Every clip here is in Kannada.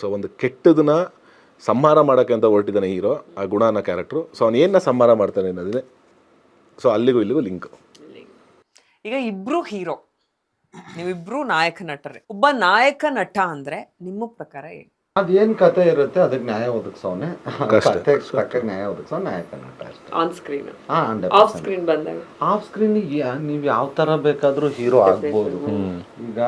ಸೊ ಒಂದು ಕೆಟ್ಟದನ್ನ ಸಂಹಾರ ಮಾಡೋಕ್ಕೆ ಅಂತ ಹೊರಟಿದ್ದಾನೆ ಹೀರೋ ಆ ಗುಣ ಅನ್ನೋ ಕ್ಯಾರೆಕ್ಟ್ರು ಸೊ ಅವ್ನು ಏನ ಸಂಹಾರ ಮಾಡ್ತಾನೆ ಅನ್ನೋದಿದೆ. ಸೊ ಅಲ್ಲಿಗೂ ಇಲ್ಲಿಗೂ ಲಿಂಕ್. ಈಗ ಇಬ್ರು ಹೀರೋ ನೀವಿಬ್ರು ನಾಯಕ ನಟರೇ. ಒಬ್ಬ ನಾಯಕ ನಟ ಅಂದ್ರೆ ನಿಮ್ಮ ಪ್ರಕಾರ ಏನು? ಅದೇನ್ ಕತೆ ಇರುತ್ತೆ ಅದಕ್ಕೆ ನ್ಯಾಯ ಒದಗಿಸೋನೆ. ಕತೆ ತಕ್ಕ ನ್ಯಾಯ ಒದಗಿಸೋ ನಾಯಕ ನಟ ಅಷ್ಟೇ. ಆನ್ ಸ್ಕ್ರೀನ್ ಹಾ ಆಫ್ ಸ್ಕ್ರೀನ್ ಬಂದಾಗ. ಆಫ್ ಸ್ಕ್ರೀನ್ ನೀವು ಯಾವ ತರ ಬೇಕಾದ್ರೂ ಹೀರೋ ಆಗ್ಬೋದು. ಈಗ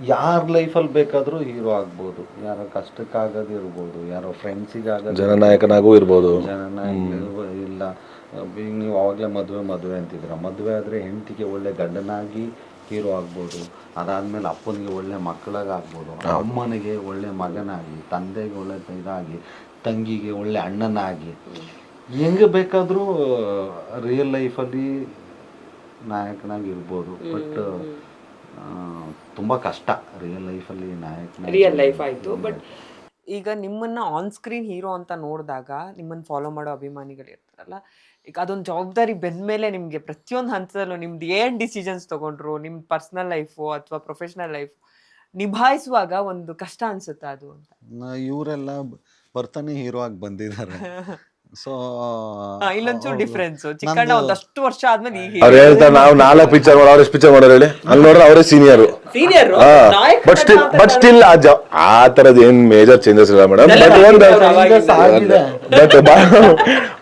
ಯಾರ ಲೈಫಲ್ಲಿ ಬೇಕಾದರೂ ಹೀರೋ ಆಗ್ಬೋದು. ಯಾರೋ ಕಷ್ಟಕ್ಕಾಗೋದು ಇರ್ಬೋದು ಯಾರೋ ಫ್ರೆಂಡ್ಸಿಗೆ ಆಗೋದು ಜನನಾಯಕನಾಗೂ ಇರ್ಬೋದು. ಜನನಾಯಕ ಇಲ್ಲ. ಈಗ ನೀವು ಆವಾಗಲೇ ಮದುವೆ ಮದುವೆ ಅಂತಿದ್ರ ಮದುವೆ ಆದರೆ ಹೆಂಡತಿಗೆ ಒಳ್ಳೆ ಗಂಡನಾಗಿ ಹೀರೋ ಆಗ್ಬೋದು. ಅದಾದ್ಮೇಲೆ ಅಪ್ಪನಿಗೆ ಒಳ್ಳೆ ಮಕ್ಕಳಾಗಿ ಆಗ್ಬೋದು ಅಮ್ಮನಿಗೆ ಒಳ್ಳೆ ಮಗನಾಗಿ ತಂದೆಗೆ ಒಳ್ಳೆ ಇದಾಗಿ ತಂಗಿಗೆ ಒಳ್ಳೆ ಅಣ್ಣನಾಗಿ. ಹೆಂಗೆ ಬೇಕಾದರೂ ರಿಯಲ್ ಲೈಫಲ್ಲಿ ನಾಯಕನಾಗಿ ಇರ್ಬೋದು. ಬಟ್ ತುಂಬ ಕಷ್ಟ. ರಿಯಲ್ ಲೈಫಲ್ಲಿ ನಾಯಕ ರಿಯಲ್ ಲೈಫ್ ಆಯ್ತು ಬಟ್ ಈಗ ನಿಮ್ಮನ್ನ ಆನ್ ಸ್ಕ್ರೀನ್ ಹೀರೋ ಅಂತ ನೋಡಿದಾಗ ನಿಮ್ಮನ್ನ ಫಾಲೋ ಮಾಡೋ ಅಭಿಮಾನಿಗಳು ಇರ್ತಾರಲ್ಲ ಈಗ ಅದೊಂದು ಜವಾಬ್ದಾರಿ ಬೆಂದ್ಮೇಲೆ ನಿಮಗೆ ಪ್ರತಿಯೊಂದು ಹಂತದಲ್ಲೂ ನಿಮ್ದು ಏನು ಡಿಸಿಷನ್ಸ್ ತಗೊಂಡ್ರು ನಿಮ್ಮ ಪರ್ಸನಲ್ ಲೈಫು ಅಥವಾ ಪ್ರೊಫೆಷ್ನಲ್ ಲೈಫ್ ನಿಭಾಯಿಸುವಾಗ ಒಂದು ಕಷ್ಟ ಅನ್ಸುತ್ತೆ ಅದು ಅಂತ? ಇವರೆಲ್ಲ ಬರ್ತಾನೆ ಹೀರೋ ಆಗಿ ಬಂದಿದ್ದಾರೆ. ಸೊ ಇಲ್ಲೊಂಚೂರು ಡಿಫ್ರೆನ್ಸ್ ಚಿಕ್ಕಣ್ಣ ಒಂದಷ್ಟು ವರ್ಷ ಆದ್ಮೇಲೆ ಈಗ ಅವ್ರು ಹೇಳ್ತಾರೆ ನಾವು ನಾಲ್ಕು ಪಿಕ್ಚರ್ ಮಾಡಿ ಅವ್ರೆಷ್ಟು ಪಿಕ್ಚರ್ ಮಾಡೋರು ಹೇಳಿ? ಅಲ್ಲಿ ನೋಡ್ರೆ ಅವರೇ senior senior but still but still ಆ ಜ ಆ ತರದ್ ಏನ್ ಮೇಜರ್ ಚೇಂಜಸ್ ಇಲ್ಲ ಮೇಡಮ್ ಬಟ್ ಒಂದು ಬಟ್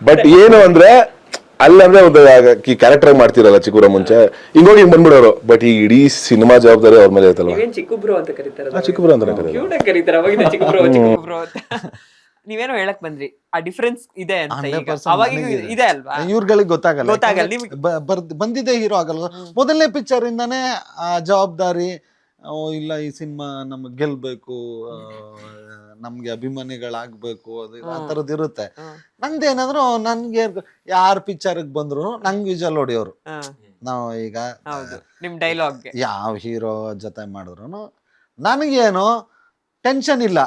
ಬಟ್ ಏನು ಅಂದ್ರೆ ಅಲ್ಲಂದ್ರೆ ಒಂದು ಕ್ಯಾರೆಕ್ಟರ್ ಮಾಡ್ತಿರಲ್ಲ ಚಿಕ್ಕೂರ ಮುಂಚೆ. ಹಿಂಗೋಗಿ ಹಿಂಗ್ ಬಂದ್ಬಿಡೋರು. ಬಟ್ ಈ ಇಡೀ ಸಿನಿಮಾ ಜವಾಬ್ದಾರಿ ಅವ್ರ ಮೇಲೆ ಇರ್ತಲ್ಲ ಚಿಕ್ಕಬ್ರು ಅಂತ ಕರೀತಾರೆ ಚಿಕ್ಕಬ್ರು ಅಂತ ಕರೀತಾರೆ. ಕ್ಯೂಟ್ ಆಗಿ ಕರೀತಾರ ನೀವೇನೋ ಹೇಳಕ್ ಬಂದ್ರಿ. ಆ ಡಿಫ್ರೆನ್ಸ್ ಇದೆ ಅಂತ ಈಗ. 100% ಅವಾಗ ನನಗಿದೆ. ಇದೆ. ಅಲ್ವಾ? ಇವ್ರಗಳಿಗೆ ಗೊತ್ತಾಗಲ್ಲ. ಗೊತ್ತಾಗಲ್ಲ, ಯಾಕಂದ್ರೆ ನಿಮ್ಗೆ- ಬ- ಬರ್ದ್- ಬಂದಿದ್ದೆ ಹೀರೋ ಆಗಲ್ಲ ಮೊದಲನೇ ಪಿಕ್ಚರ್ ಇಂದಾನೆ ಆ ಜವಾಬ್ದಾರಿ ಓ ಇಲ್ಲ ಈ ಸಿನಿಮಾ ನಮಗ್ ಗೆಲ್ಬೇಕು ಆ, ನಮ್ಗೆ ಅಭಿಮಾನಿಗಳಾಗ್ಬೇಕು ಅದು ಆ ಥರದ್ದು ಇರುತ್ತೆ. ಹ್ಮ್. ನಂದೇನಂದ್ರು ನನ್ಗೆ ಯಾರ ಪಿಕ್ಚರ್ಗೆ ಬಂದ್ರು ನಂಗೆ ವಿಜಲ್ ಹೊಡಿಯೋರು ಹಾ, ನಾವು ಈಗ ಹೌದು. ನಿಮ್ ಡೈಲಾಗ್ ಯಾವ ಹೀರೋ ಜೊತೆ ಮಾಡಿದ್ರು ನನಗೇನು ಟೆನ್ಷನ್ ಇಲ್ಲ.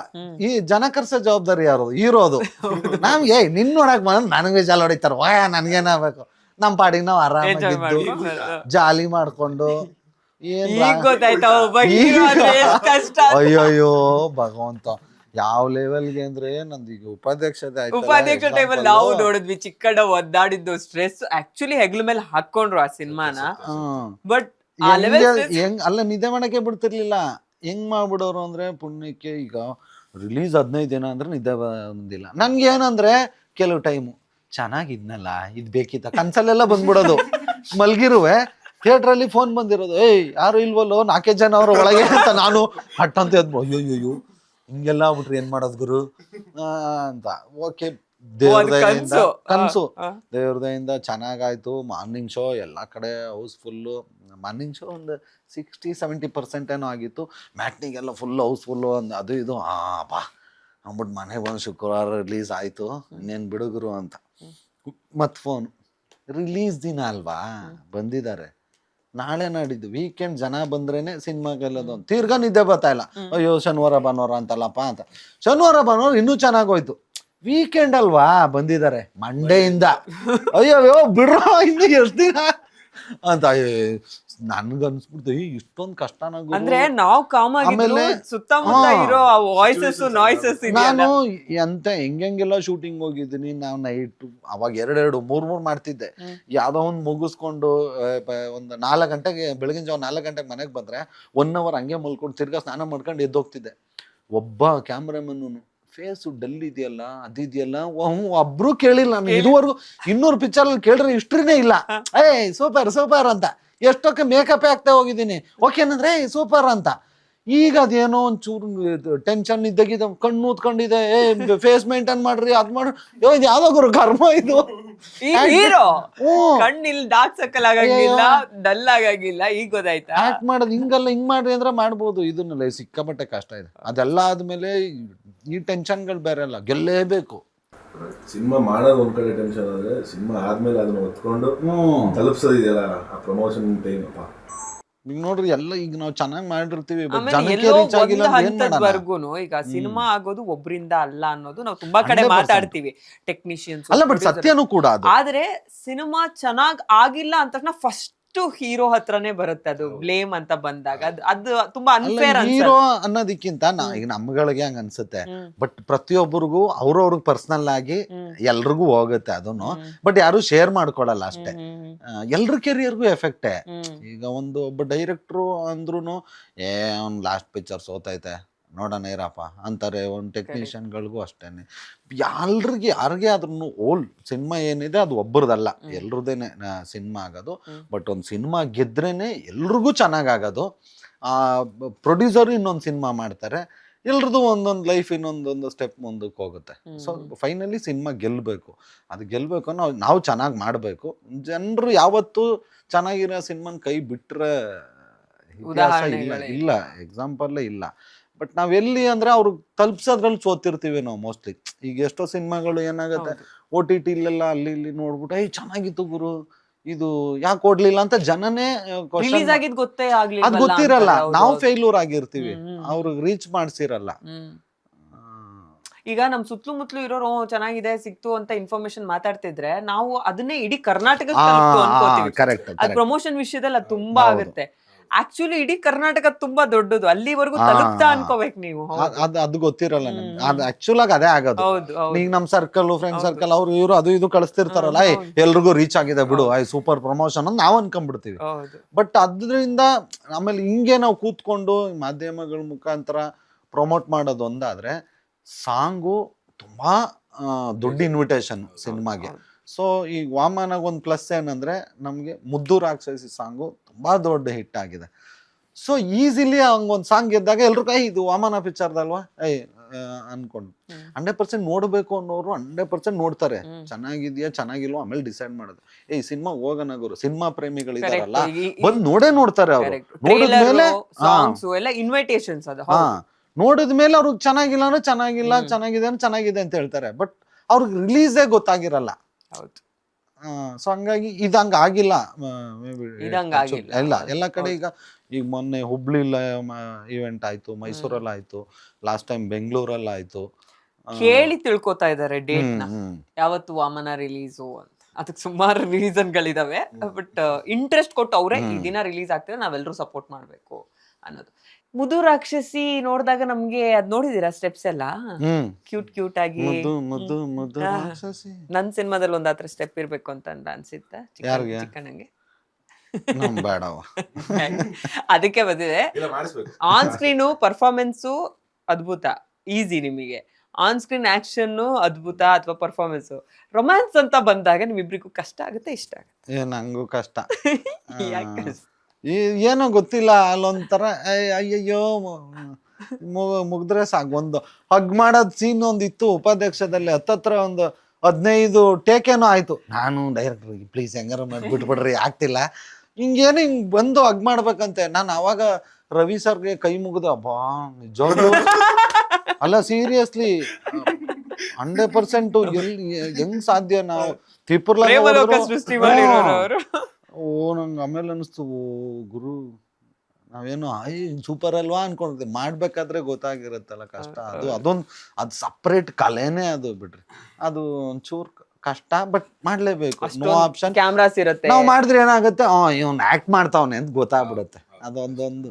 ಈ ಜನ ಕರ್ಸೋ ಜವಾಬ್ದಾರಿ ಯಾರು? ಹೀರೋ ಅದು. ನಮ್ಗೆ ಏ ನಿನ್ ನೋಡಕ್ ಬಂದ್ ನನಗೆ ಜಾಲ ಹೊಡಿತಾರ? ವಾ ನನ್ಗೇನಾಗ್ಬೇಕು? ನಮ್ ಪಾಡಿಗೆ ನಾವು ಆರಾಮಾಗಿ ಆರಾಮಾಗಿದ್ದು ಜಾಲಿ ಮಾಡ್ಕೊಂಡು ಅಯ್ಯಯ್ಯೋ ಭಗವಂತ ಯಾವ ಲೆವೆಲ್ಗೆ ಅಂದ್ರೆ ನಂದು ಈಗ ಉಪಾಧ್ಯಕ್ಷತೆ ಉಪಾಧ್ಯಕ್ಷ ಟೈಮಲ್ಲಿ ನಾವು ನೋಡಿದ್ವಿ ಚಿಕ್ಕಡ ಒದ್ದಾಡಿದ್ದು ಸ್ಟ್ರೆಸ್ ಆಕ್ಚುಲಿ ಹೆಗ್ಲ ಮೇಲೆ ಹಾಕೊಂಡ್ರು ಆ ಸಿನಿಮಾನ. ಬಟ್ ಹೆಂಗ್ ಅಲ್ಲ ನಿದ್ದೆ ಮಾಡಕ್ಕೆ ಬಿಡ್ತಿರ್ಲಿಲ್ಲ. ಹೆಂಗ್ ಮಾಡ್ಬಿಡೋರು ಅಂದ್ರೆ ಪುಣ್ಯಕ್ಕೆ ಈಗ ರಿಲೀಸ್ ಹದಿನೈದು ದಿನ ಅಂದ್ರೆ ನಿದ್ದೆ ಬಂದಿಲ್ಲ. ನನ್ಗೆ ಏನಂದ್ರೆ ಕೆಲವು ಟೈಮು ಚೆನ್ನಾಗಿದ್ನಲ್ಲ ಇದು ಬೇಕಿತ್ತ. ಕನ್ಸಲ್ಲೆಲ್ಲ ಬಂದ್ಬಿಡೋದು. ಮಲ್ಗಿರುವೆ ಥಿಯೇಟರ್ ಅಲ್ಲಿ ಫೋನ್ ಬಂದಿರೋದು. ಏಯ್, ಯಾರು ಇಲ್ವಲ್ಲೋ, ನಾಲ್ಕೇ ಜನ ಅವ್ರ ಒಳಗೆ ಅಂತ ನಾನು ಹಟ್ ಅಂತ ಅಯ್ಯೋ ಅಯ್ಯೋ ಹಿಂಗೆಲ್ಲ ಆಗ್ಬಿಟ್ರಿ ಏನ್ ಮಾಡೋದು ಗುರು? ಅಂತ. ಓಕೆ ಕನ್ಸು. ದೇವ್ರ ದಯಿಂದ ಚೆನ್ನಾಗಾಯ್ತು. ಮಾರ್ನಿಂಗ್ ಶೋ ಎಲ್ಲಾ ಕಡೆ ಹೌಸ್ ಫುಲ್ ಮಾರ್ನಿಂಗ್ ಶೋ ಒಂದು ಸಿಕ್ಸ್ಟಿ ಸೆವೆಂಟಿ ಪರ್ಸೆಂಟ್ ಏನೋ ಆಗಿತ್ತು. ಮ್ಯಾಟ್ನಿಗೆಲ್ಲ ಫುಲ್ ಹೌಸ್ಫುಲ್ಲು ಒಂದು ಅದು ಇದು. ಆ ಬಾ. ಅಂದ್ಬಿಟ್ಟು ಮನೆ ಬಂದು ಶುಕ್ರವಾರ ರಿಲೀಸ್ ಆಯಿತು. ಇನ್ನೇನು ಬಿಡುಗರು ಅಂತ. ಮತ್ತು ಫೋನ್ ರಿಲೀಸ್ ದಿನ ಅಲ್ವಾ? ಬಂದಿದ್ದಾರೆ. ನಾಳೆ ನಾಡಿದ್ದು. ವೀಕೆಂಡ್ ಜನ ಬಂದ್ರೇನೆ ಸಿನಿಮಾ ಗೆಲ್ಲೋದು ತಿರ್ಗಾ ನಿದ್ದೆ ಬರ್ತಾ ಇಲ್ಲ. ಅಯ್ಯೋ ಶನಿವಾರ ಭಾನುವಾರ ಅಂತಲ್ಲಪ್ಪ ಅಂತ. ಶನಿವಾರ ಭಾನುವಾರ ಇನ್ನೂ ಚೆನ್ನಾಗೋಯ್ತು ವೀಕೆಂಡ್ ಅಲ್ವಾ? ಬಂದಿದ್ದಾರೆ. ಮಂಡೆಯಿಂದ. ಅಯ್ಯೋ ಬಿಡ್ರೋ ಇನ್ನು ಎಷ್ಟು ದಿನ? ಅಂತ ನನ್ಗನ್ಸ್ಬಿಡ್ತು ಅನ್ಸ್ಬಿಡ್ತು ಇಷ್ಟೊಂದು ಕಷ್ಟ. ಅಂದ್ರೆ ನಾವು ಕಾಮ್ ಆಗಿದ್ರು ಆಮೇಲೆ- ಸುತ್ತಮುತ್ತ. ಇರೋ ವಾಯ್ಸಸ್ ನಾಯ್ಸಸ್ ನಾನು ಎಂತ ಹೆಂಗೆಲ್ಲ ಶೂಟಿಂಗ್ ಹೋಗಿದ್ದೀನಿ ನಾವು ನೈಟ್ ಅವಾಗ ಎರಡೆರಡು ಮೂರ್ ಮೂರ್ ಮಾಡ್ತಿದ್ದೆ. ಯಾವ್ದೋ ಒಂದು ಮುಗಿಸ್ಕೊಂಡು ಒಂದು ನಾಲ್ಕು ಗಂಟೆಗೆ ಬೆಳಗಿನ ಜಾವ ನಾಲ್ಕು ಗಂಟೆಗೆ ಮನೆಗೆ ಬಂದ್ರೆ ಒನ್ ಅವರ್ ಹಂಗೆ ಮಲ್ಕೊಂಡು ತಿರ್ಗಾ ಸ್ನಾನ ಮಾಡ್ಕೊಂಡು ಎದ್ದೋಗ್ತಿದ್ದೆ. ಒಬ್ಬ ಕ್ಯಾಮ್ರಾಮನ್ನು ಫೇಸು ಡಲ್ ಇದೆಯಲ್ಲ ಅದಿದೆಯಲ್ಲ ಒಬ್ರು ಕೇಳಿಲ್ಲ ನಾನು. ಇದುವರೆಗೂ ಇನ್ನೂರು ಪಿಕ್ಚರ್ ಅಲ್ಲಿ ಕೇಳಿದ್ರೆ ಹಿಸ್ಟ್ರಿನೇ ಇಲ್ಲ. ಏ ಸೂಪರ್ ಸೂಪರ್ ಅಂತ. ಎಷ್ಟೊಕ್ಕೆ ಮೇಕಪ್ ಆಗ್ತಾ ಹೋಗಿದ್ದೀನಿ. ಓಕೆ ಏನಂದ್ರೆ ಸೂಪರ್ ಅಂತ. ಈಗ ಅದೇನೋ ಒಂಚೂರು ಟೆನ್ಷನ್ ಇದ್ದಾಗಿದ್ದ ಕಣ್ಣು ಊದ್ಕೊಂಡಿದೆ ಏ ಫೇಸ್ ಮೇಂಟೈನ್ ಮಾಡ್ರಿ ಅದ್ ಮಾಡ್ರಿ. ಯಾವ್ದೋ ಗುರು ಕರ್ಮ ಇದು? ಹೀರೋ ಕಣ್ಣಿಲ್ ಡಾರ್ಕ್ ಸರ್ಕಲ್ ಆಗಾಗಿಲ್ಲ ಡಲ್ ಆಗಾಗಿಲ್ಲ ಈಗ ಗೊತ್ತಾಯ್ತಾ? ಆಕ್ಟ್ ಮಾಡೋದು ಹಿಂಗಲ್ಲ ಹಿಂಗ್ ಮಾಡ್ರಿ ಅಂದ್ರೆ ಮಾಡ್ಬೋದು. ಇದನ್ನೆಲ್ಲ ಸಿಕ್ಕಾಪಟ್ಟೆ ಕಷ್ಟ ಇದೆ. ಅದೆಲ್ಲ ಆದ್ಮೇಲೆ ಈ ಟೆನ್ಷನ್ಗಳು ಬೇರೆ ಅಲ್ಲ ಗೆಲ್ಲೇಬೇಕು. ಸಿನಿಮಾ ಮಾಡೋದು ಒಂದ್ ಕಡೆ ಟೆನ್ಷನ್ ಆದ್ರೆ ಸಿನಿಮಾ ಆದ್ಮೇಲೆ ಅದನ್ನ ಹೊತ್ಕೊಂಡು ಹ್ಮ್. ತಲುಪ್ಸೋದಿದೆಯಲ್ಲ ಆ ಪ್ರಮೋಷನ್ ಟೈಮ್ ಅಪ್ಪ. ಈಗ ನೋಡ್ರಿ ಎಲ್ಲ ಈಗ ನಾವು ಚೆನ್ನಾಗಿ ಮಾಡಿರ್ತೀವಿ but ಆಮೇಲೆ ಜನಕ್ಕೆ ಎಲ್ಲೋ ರೀಚ್ ಆಗಿಲ್ಲ ಒಂದು ಅಂದ್ರೆ ಏನ್ ಮಾಡೋಣ? ಹಂತದ್ವರ್ಗುನು. ಈಗ ಸಿನಿಮಾ ಆಗೋದು ಒಬ್ರಿಂದ ಅಲ್ಲ ಅನ್ನೋದು ನಾವು ತುಂಬಾ ಕಡೆ 100%. ಮಾತಾಡ್ತೀವಿ. ಟೆಕ್ನಿಷಿಯನ್ಸ್ ಅಲ್ಲ ಬಟ್ ಸತ್ಯನೂ ಕೂಡ ಅದು. ಆದ್ರೆ ಸಿನಿಮಾ ಚೆನ್ನಾಗ್ ಆಗಿಲ್ಲ ಅಂತ ತಕ್ಷಣ ಫಸ್ಟ್ ಹೀರೋ ಹತ್ರನೇ ಬರುತ್ತೆ ಅದು ಬ್ಲೇಮ್ ಅಂತ ಬಂದಾಗ. ಅದು ಅದು ತುಂಬಾ ಅನ್ಫೇರ್ ಹೀರೋ ಅನ್ನೋದಕ್ಕಿಂತ ನಾ ಈಗ ನಮ್ಗಳಿಗೆ ಹಂಗ ಅನ್ಸುತ್ತೆ. ಬಟ್ ಪ್ರತಿಯೊಬ್ಬರಿಗೂ ಅವ್ರವ್ರಿಗೆ ಪರ್ಸನಲ್ ಆಗಿ ಎಲ್ರಿಗೂ ಹೋಗುತ್ತೆ ಅದನ್ನು ಬಟ್ ಯಾರು ಶೇರ್ ಮಾಡ್ಕೊಳಲ್ಲ ಅಷ್ಟೇ. ಎಲ್ರ ಕೆರಿಯರ್ಗೂ ಎಫೆಕ್ಟೇ ಈಗ ಒಂದು ಒಬ್ಬ ಡೈರೆಕ್ಟ್ರು ಅಂದ್ರೂ ಏ ಅವ್ನ್ ಲಾಸ್ಟ್ ಪಿಕ್ಚರ್ ಸೋತೈತೆ. ನೋಡೋಣ ಇರಪ್ಪ ಅಂತಾರೆ ಒಂದು ಟೆಕ್ನಿಷಿಯನ್ಗಳಿಗೂ ಅಷ್ಟೇನೆ. ಎಲ್ರಿಗೆ ಯಾರಿಗೆ ಆದ್ರೂ ಓಲ್ ಸಿನಿಮಾ ಏನಿದೆ ಅದು ಒಬ್ಬರದಲ್ಲ ಎಲ್ರದೇನೆ ಸಿನಿಮಾ ಆಗೋದು. ಬಟ್ ಒಂದು ಸಿನಿಮಾ ಗೆದ್ರೇನೆ ಎಲ್ರಿಗೂ ಚೆನ್ನಾಗಾಗೋದು. ಆ ಪ್ರೊಡ್ಯೂಸರು ಇನ್ನೊಂದು ಸಿನಿಮಾ ಮಾಡ್ತಾರೆ. ಎಲ್ರದ್ದು ಒಂದೊಂದು ಲೈಫ್ ಇನ್ನೊಂದೊಂದು ಸ್ಟೆಪ್ ಮುಂದಕ್ಕೆ ಹೋಗುತ್ತೆ. ಸೊ ಫೈನಲಿ ಸಿನಿಮಾ ಗೆಲ್ಲಬೇಕು ಅದು ಗೆಲ್ಲಬೇಕು ನಾವು ನಾವು ಚೆನ್ನಾಗಿ ಮಾಡಬೇಕು. ಜನರು ಯಾವತ್ತೂ ಚೆನ್ನಾಗಿರೋ ಸಿನಿಮಾನ ಕೈ ಬಿಟ್ಟರೆ ಇಲ್ಲ. ಇಲ್ಲ. ಎಕ್ಸಾಂಪಲ್ಲೇ ಇಲ್ಲ. ಬಟ್ ನಾವ್ ಎಲ್ಲಿ ಅಂದ್ರೆ ಅವ್ರು ತಲುಪ್ಸೋದ್ರಲ್ಲಿ ಸೋತಿರ್ತೀವಿ ನಾವು ಮೋಸ್ಟ್ಲಿ ಈಗ ಎಷ್ಟೋ ಸಿನಿಮಾಗಳು ಏನಾಗುತ್ತೆ ಓ ಟಿ ಟಿಲೆಲ್ಲ ಅಲ್ಲಿ ಇಲ್ಲಿ ನೋಡ್ಬಿಟ್ಟು ಏಯ್ ಚೆನ್ನಾಗಿತ್ತು ಗುರು. ಇದು ಯಾಕೆ ಕೊಡ್ಲಿಲ್ಲ ಅಂತ ಜನನೇ ಗೊತ್ತೇ ಆಗ್ಲಿಲ್ಲ ಅದ್ ಗೊತ್ತಿರಲ್ಲ. ನಾವು ಫೇಲ್ಯೂರ್ ಆಗಿರ್ತೀವಿ. ಅವ್ರಿಗೆ ರೀಚ್ ಮಾಡ್ಸಿರಲ್ಲ. ಈಗ ನಮ್ ಸುತ್ತಮುತ್ತಲು ಇರೋರು ಚೆನ್ನಾಗಿದೆ ಸಿಕ್ತು ಅಂತ ಇನ್ಫಾರ್ಮೇಶನ್ ಮಾತಾಡ್ತಿದ್ರೆ ನಾವು ಅದನ್ನೇ ಇಡೀ ಕರ್ನಾಟಕ ಪ್ರಮೋಷನ್ ವಿಷಯದಲ್ಲಿ ಅದು ತುಂಬಾ ಆಗುತ್ತೆ. ಆಕ್ಚುಲಿ ಇಡೀ ಕರ್ನಾಟಕ ತುಂಬಾ ದೊಡ್ಡದು. ಅಲ್ಲಿವರೆಗೂ ತಲುಪ್ತಾ ಅನ್ಕೋಬೇಕು ನೀವು. ಅದು ಅದು ಗೊತ್ತಿರಲ್ಲ ನಮ್ಗೆ ಅದು ಆಕ್ಚುಲ್ ಆಗಿ ಅದೇ ಆಗೋದು. ಹೌದು ಈಗ ನಮ್ ಸರ್ಕಲ್ ಫ್ರೆಂಡ್ ಸರ್ಕಲ್ ಅವ್ರು ಇವ್ರು ಅದು ಇದು ಕಳಿಸ್ತಿರ್ತಾರಲ್ಲ ಏ ಎಲ್ರಿಗೂ ರೀಚ್ ಆಗಿದೆ ಬಿಡು ಐ ಸೂಪರ್ ಪ್ರಮೋಷನ್ ಅಂತ ನಾವ್ ಅನ್ಕೊಂಡ್ಬಿಡ್ತೀವಿ. ಹೌದು. ಬಟ್ ಅದರಿಂದ ಆಮೇಲೆ ಹಿಂಗೆ ನಾವು ಕೂತ್ಕೊಂಡು ಮಾಧ್ಯಮಗಳ ಮುಖಾಂತರ ಪ್ರಮೋಟ್ ಮಾಡೋದು ಒಂದಾದ್ರೆ ಸಾಂಗು ತುಂಬಾ ಆ, ದೊಡ್ಡ ಇನ್ವಿಟೇಷನ್ ಸಿನಿಮಾಗೆ. ಸೊ ಈ ವಾಮನಾಗ ಒಂದು ಪ್ಲಸ್ ಏನಂದ್ರೆ ನಮಗೆ ಮುದ್ದು ರಾಕ್ಷಸಿ ಸಾಂಗು ತುಂಬಾ ದೊಡ್ಡ ಹಿಟ್ ಆಗಿದೆ. ಸೊ ಈಸಿಲಿ ಹಂಗೊಂದು ಸಾಂಗ್ ಇದ್ದಾಗ ಎಲ್ರು ಕೈ ಇದು ವಾಮನ ಪಿಕ್ಚರ್ದಲ್ವಾ ಐ ಅನ್ಕೊಂಡು. ಹಂಡ್ರೆಡ್ ಪರ್ಸೆಂಟ್ ನೋಡ್ಬೇಕು ಅನ್ನೋರು ಹಂಡ್ರೆಡ್ ಪರ್ಸೆಂಟ್ ನೋಡ್ತಾರೆ. ಚೆನ್ನಾಗಿದ್ಯಾ ಚೆನ್ನಾಗಿಲ್ವಾ ಆಮೇಲೆ ಡಿಸೈಡ್ ಮಾಡೋದು. ಏ ಸಿನಿಮಾ ಹೋಗೋಣ ಗುರು ಸಿನಿಮಾ ಪ್ರೇಮಿಗಳಿದಾರಲ್ಲ ಬಂದು ನೋಡೇ ನೋಡ್ತಾರೆ ಅವರು. ನೋಡಿದ ನೋಡಿದ್ಮೇಲೆ ಹಾ. ನೋಡಿದ್ಮೇಲೆ ಅವ್ರಿಗೆ ಚೆನ್ನಾಗಿಲ್ಲ ಅಂದ್ರೆ ಚೆನ್ನಾಗಿಲ್ಲ ಚೆನ್ನಾಗಿದೆ ಅಂದ್ರೆ ಚೆನ್ನಾಗಿದೆ ಅಂತ ಹೇಳ್ತಾರೆ. ಬಟ್ ಅವ್ರಿಗೆ ರಿಲೀಸೇ ಗೊತ್ತಾಗಿರಲ್ಲ. ಹೌದು. ಸೊ ಹಂಗಾಗಿ ಇದಂಗ ಆಗಿಲ್ಲ ಆಗಿಲ್ಲ. ಇಲ್ಲ ಎಲ್ಲ ಕಡೆ ಈಗ ಈಗ ಮೊನ್ನೆ ಹುಬ್ಳಿಲ್ಲ ಇವೆಂಟ್ ಆಯ್ತು ಮೈಸೂರಲ್ಲಿ ಆಯ್ತು ಲಾಸ್ಟ್ ಟೈಮ್ ಬೆಂಗಳೂರಲ್ಲಿ ಆಯ್ತು. ಆ, ಕೇಳಿ ತಿಳ್ಕೊತಾ ಇದ್ದಾರೆ ಡೇಟ್ನ. ಹ್ಮ್, ಹ್ಮ್. ಯಾವತ್ತು ವಾಮನ ರಿಲೀಸು ಅಂತ. ಅದಕ್ಕೆ ಸುಮಾರು ರೀಸನ್ ಗಳಿದಾವೆ ಬಟ್ ಇಂಟ್ರೆಸ್ಟ್ ಕೊಟ್ಟು ಅವರೇ ಈ. ದಿನ ರಿಲೀಸ್ ಆಗ್ತದೆ ನಾವೆಲ್ಲರೂ ಸಪೋರ್ಟ್ ಮಾಡ್ಬೇಕು. ಅನ್ನೋದು. ಮುದು ರಾಕ್ಷಸಿ ನೋಡಿದಾಗ ನಮ್ಗೆ ಅದ್ ನೋಡಿದೀರಾ ಸ್ಟೆಪ್ಸ್ ಎಲ್ಲ? ಹ್ಮ್. ಕ್ಯೂಟ್ ಕ್ಯೂಟ್ ಆಗಿ. ಮುದ್ದು ಮುದ್ದು ಮುದ್ದು ಆ. ರಾಕ್ಷಸಿ. ನನ್ ಸಿನಿಮಾದಲ್ಲಿ ಒಂದ್ ಆತರ ಸ್ಟೆಪ್ ಇರ್ಬೇಕು ಅಂತ ಅನ್ಸಿತ್ತ? ಯಾರ್ಗೆ? ಚಿಕ್ಕಣ್ಣಂಗೆ? ನಮ್ ಬೇಡವ. ಅದಕ್ಕೆ ಬಂದಿದೆ. ಆನ್ ಸ್ಕ್ರೀನು ಪರ್ಫಾರ್ಮೆನ್ಸು ಅದ್ಭುತ. ಈಸಿ ನಿಮಗೆ. ಆನ್ ಸ್ಕ್ರೀನ್ ಆಕ್ಷನ್ ಅದ್ಭುತ ಅಥವಾ ಪರ್ಫಾರ್ಮೆನ್ಸ್ ರೊಮ್ಯಾನ್ಸ್ ಅಂತ ಬಂದಾಗ ನಿಮ್ಮಿಬ್ರಿಗೂ ಕಷ್ಟ ಆಗುತ್ತೆ ಇಷ್ಟ ಆಗುತ್ತೆ. ಏ ನಂಗೂ ಕಷ್ಟ. ಯಾಕೆ ಆ, ಈ- ಏನೋ ಗೊತ್ತಿಲ್ಲ ಅಲ್ಲೊಂಥರ ಅಯ್ಯಯ್ಯೋ ಮುಗಿದ್ರೆ ಸಾಕು. ಒಂದು ಹಗ್ ಮಾಡೋದ್ ಸೀನ್ ಒಂದಿತ್ತು ಉಪಾಧ್ಯಕ್ಷದಲ್ಲಿ ಹತ್ತತ್ರ ಒಂದು ಹದಿನೈದು ಟೇಕೇನೋ ಆಯ್ತು. ನಾನು ಡೈರೆಕ್ಟರ್ ಪ್ಲೀಸ್ ಹೆಂಗಾರ ಮಾಡಿ ಬಿಟ್ಬಿಡ್ರಿ ಆಗ್ತಿಲ್ಲ. ಹಿಂಗೇನು ಹಿಂಗ್ ಬಂದು ಹಗ್ ಮಾಡ್ಬೇಕಂತೆ. ನಾನು ಅವಾಗ ರವಿ ಸರ್ಗೆ ಕೈ ಮುಗಿದು ನಿಜವಾಗ್ಲೂ? ಅಲ್ಲ ಸೀರಿಯಸ್ಲಿ ಹಂಡ್ರೆಡ್ ಪರ್ಸೆಂಟ್ ಎಲ್ಲಿ ಹೆಂಗ್ ಸಾಧ್ಯ ನಾವು? ತ್ರಿಪುರ್ಲಾ ತ್ರಿಪುರ ಓ ನಂಗೆ ಆಮೇಲೆ ಅನಿಸ್ತು ಓ ಗುರು ನಾವೇನು ಐ ಸೂಪರ್ ಅಲ್ವಾ ಅನ್ಕೊಂಡಿದ್ದೆ ಮಾಡ್ಬೇಕಾದ್ರೆ ಗೊತ್ತಾಗಿರುತ್ತಲ್ಲ ಕಷ್ಟ. ಅದು ಅದೊಂದು ಅದು ಸಪ್ರೇಟ್ ಕಲೆನೇ ಅದು ಬಿಡ್ರಿ. ಅದು ಒಂಚೂರು ಕಷ್ಟ ಬಟ್ ಮಾಡ್ಲೇಬೇಕು. ನೋ ಆಪ್ಷನ್ ಕ್ಯಾಮ್ರಾಸ್ ಇರುತ್ತೆ. ನಾವು ಮಾಡಿದ್ರೆ ಏನಾಗುತ್ತೆ? ಆ ಇವ್ನು ಆಕ್ಟ್ ಮಾಡ್ತಾವನೆ ಅಂತ ಗೊತ್ತಾಗ್ಬಿಡುತ್ತೆ. ಅದೊಂದೊಂದು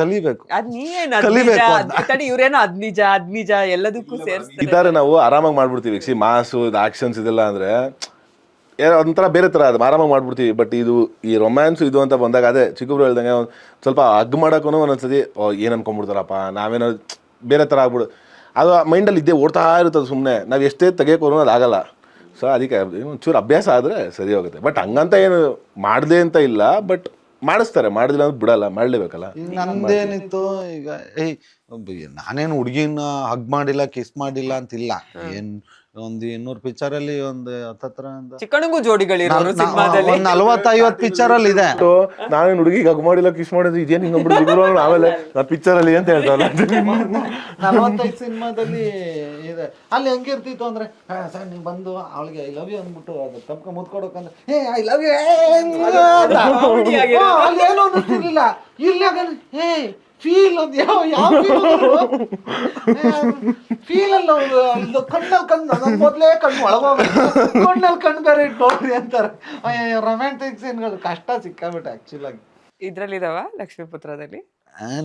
ಕಲಿಬೇಕು. ಅದ್ ನೀವೇನು ಕಲಿಬೇಕು. ತಡಿ ಇವ್ರೇನೋ ಅದ್ ನಿಜ ಅದ್ ನಿಜ ಎಲ್ಲದಕ್ಕೂ ಸೇರಿಸ್ತಾರೆ. ಇದ್ದಾರೆ ನಾವು ಆರಾಮಾಗಿ ಮಾಡ್ಬಿಡ್ತೀವಿ. ಸಿ ಮಾಸು ಆಕ್ಷನ್ಸ್ ಇದೆಲ್ಲ ಅಂದ್ರೆ ಒಂಥರ ಬೇರೆ ಥರ ಅದು, ಆರಾಮಾಗಿ ಮಾಡ್ಬಿಡ್ತೀವಿ. ಬಟ್ ಇದು, ಈ ರೊಮ್ಯಾನ್ಸ್ ಇದು ಅಂತ ಬಂದಾಗ, ಅದೇ ಚಿಕ್ಕಬ್ರು ಹೇಳ್ದಂಗೆ ಸ್ವಲ್ಪ ಹಗ್ ಮಾಡೋಕ್ಕೂ ಒಂದೊಂದ್ಸತಿ ಏನು ಅನ್ಕೊಂಡ್ಬಿಡ್ತಾರಪ್ಪ, ನಾವೇನೋ ಬೇರೆ ಥರ ಆಗ್ಬಿಡು, ಅದು ಮೈಂಡಲ್ಲಿ ಇದ್ದೇ ಓಡ್ತಾ ಇರುತ್ತದೆ ಸುಮ್ಮನೆ ನಾವು ಎಷ್ಟೇ ತೆಗಿಯೋಕ್ಕೂ ಅದು ಆಗಲ್ಲ. ಸೊ ಅದಕ್ಕೆ ಒಂಚೂರು ಅಭ್ಯಾಸ ಆದರೆ ಸರಿ ಹೋಗುತ್ತೆ. ಬಟ್ ಹಂಗಂತ ಏನು ಮಾಡದೆ ಅಂತ ಇಲ್ಲ ಬಟ್ ಮಾಡಿಸ್ತಾರೆ ಮಾಡಿದ್ರೆ ಅಂದ್ರೆ ಬಿಡಲ್ಲ ಮಾಡಲೇಬೇಕಲ್ಲ? ಈಗ ನಂದೇನಿತ್ತು ಈಗ ಏಯ್ ಒಬ್ಬ- ನಾನೇನು ಹುಡುಗಿನ ಹಗ್ ಮಾಡಿಲ್ಲ ಕಿಸ್ ಮಾಡಿಲ್ಲ ಅಂತಿಲ್ಲ. ಏನ್ ಒಂದ್ ಇನ್ನೂರು ಪಿಕ್ಚರ್ ಅಲ್ಲಿ ಒಂದು ಹತ್ತತ್ರ ಒಂದು ಚಿಕ್ಕಣಗೂ ಜೋಡಿಗಳಿರೋರು ಸಿನಿಮಾದಲ್ಲಿ. ಒಂದ್ ಪಿಕ್ಚರ್ ಅಲ್ಲಿ ಇದೆ. ನಾವೇನು ಹುಡುಗಿಗೆ ಹಗ್ ಮಾಡಿಲ್ಲ ಕಿಸ್ ಮಾಡಿದ್ರು ಇದೇನು ಹಿಂಗೆ ಆಮೇಲೆ ಪಿಕ್ಚರ್ ಅಲ್ಲಿ ಅಂತ ಹೇಳ್ತಾರಲ್ಲ. ನಲವತ್ತೈದು ಸಿನಿಮಾದಲ್ಲಿ ಇದೆ. ಅಲ್ಲಿ ಹೆಂಗಿರ್ತಿತ್ತು ಅಂದ್ರೆ "ಹಾ, ಸರ್ ನೀವು ಬಂದು ಅವಳಿಗೆ ಐ ಲವ್ ಯು ಅಂದ್ಬಿಟ್ಟು ಅದು ತಪ್ಕ ಮುತ್ಕೊಡೋಕಂದ್ರೆ ಹೇ ಐ ಲವ್ ಯು. ಅಲ್ಲಿ ಏನು ಅನ್ನಿಸ್ತಿರ್ಲಿಲ್ಲ. ಇಲ್ಲಿ ಹೇ ಫೀಲ್ ಒಂದು ಯಾವ ಯಾವ ಫೀಲ್ ಅಲ್ಲ ಒಂದು ಕಣ್ಣಲ್ಲಿ ಕಣ್ಣು ನನ್ನ ಮೊದಲೇ ಕಣ್ಣು ಒಳಗೋಗ್ಬೇಕು. ಕಣ್ಣಲ್ಲಿ ಕಣ್ಣು ಬೇರೆ ಇಟ್ಟು ನೋಡ್ರಿ ಅಂತಾರೆ ಅಯ್ಯೋ ರೊಮ್ಯಾಂಟಿಕ್ ಸೀನ್ಗಳು ಕಷ್ಟ ಸಿಕ್ಕಾಬಿಟ್ಟು ಆ್ಯಕ್ಚುಲಾಗಿ ಆಗಿ. ಇದ್ರಲ್ಲಿದಾವ ಲಕ್ಷ್ಮೀಪುತ್ರದಲ್ಲಿ?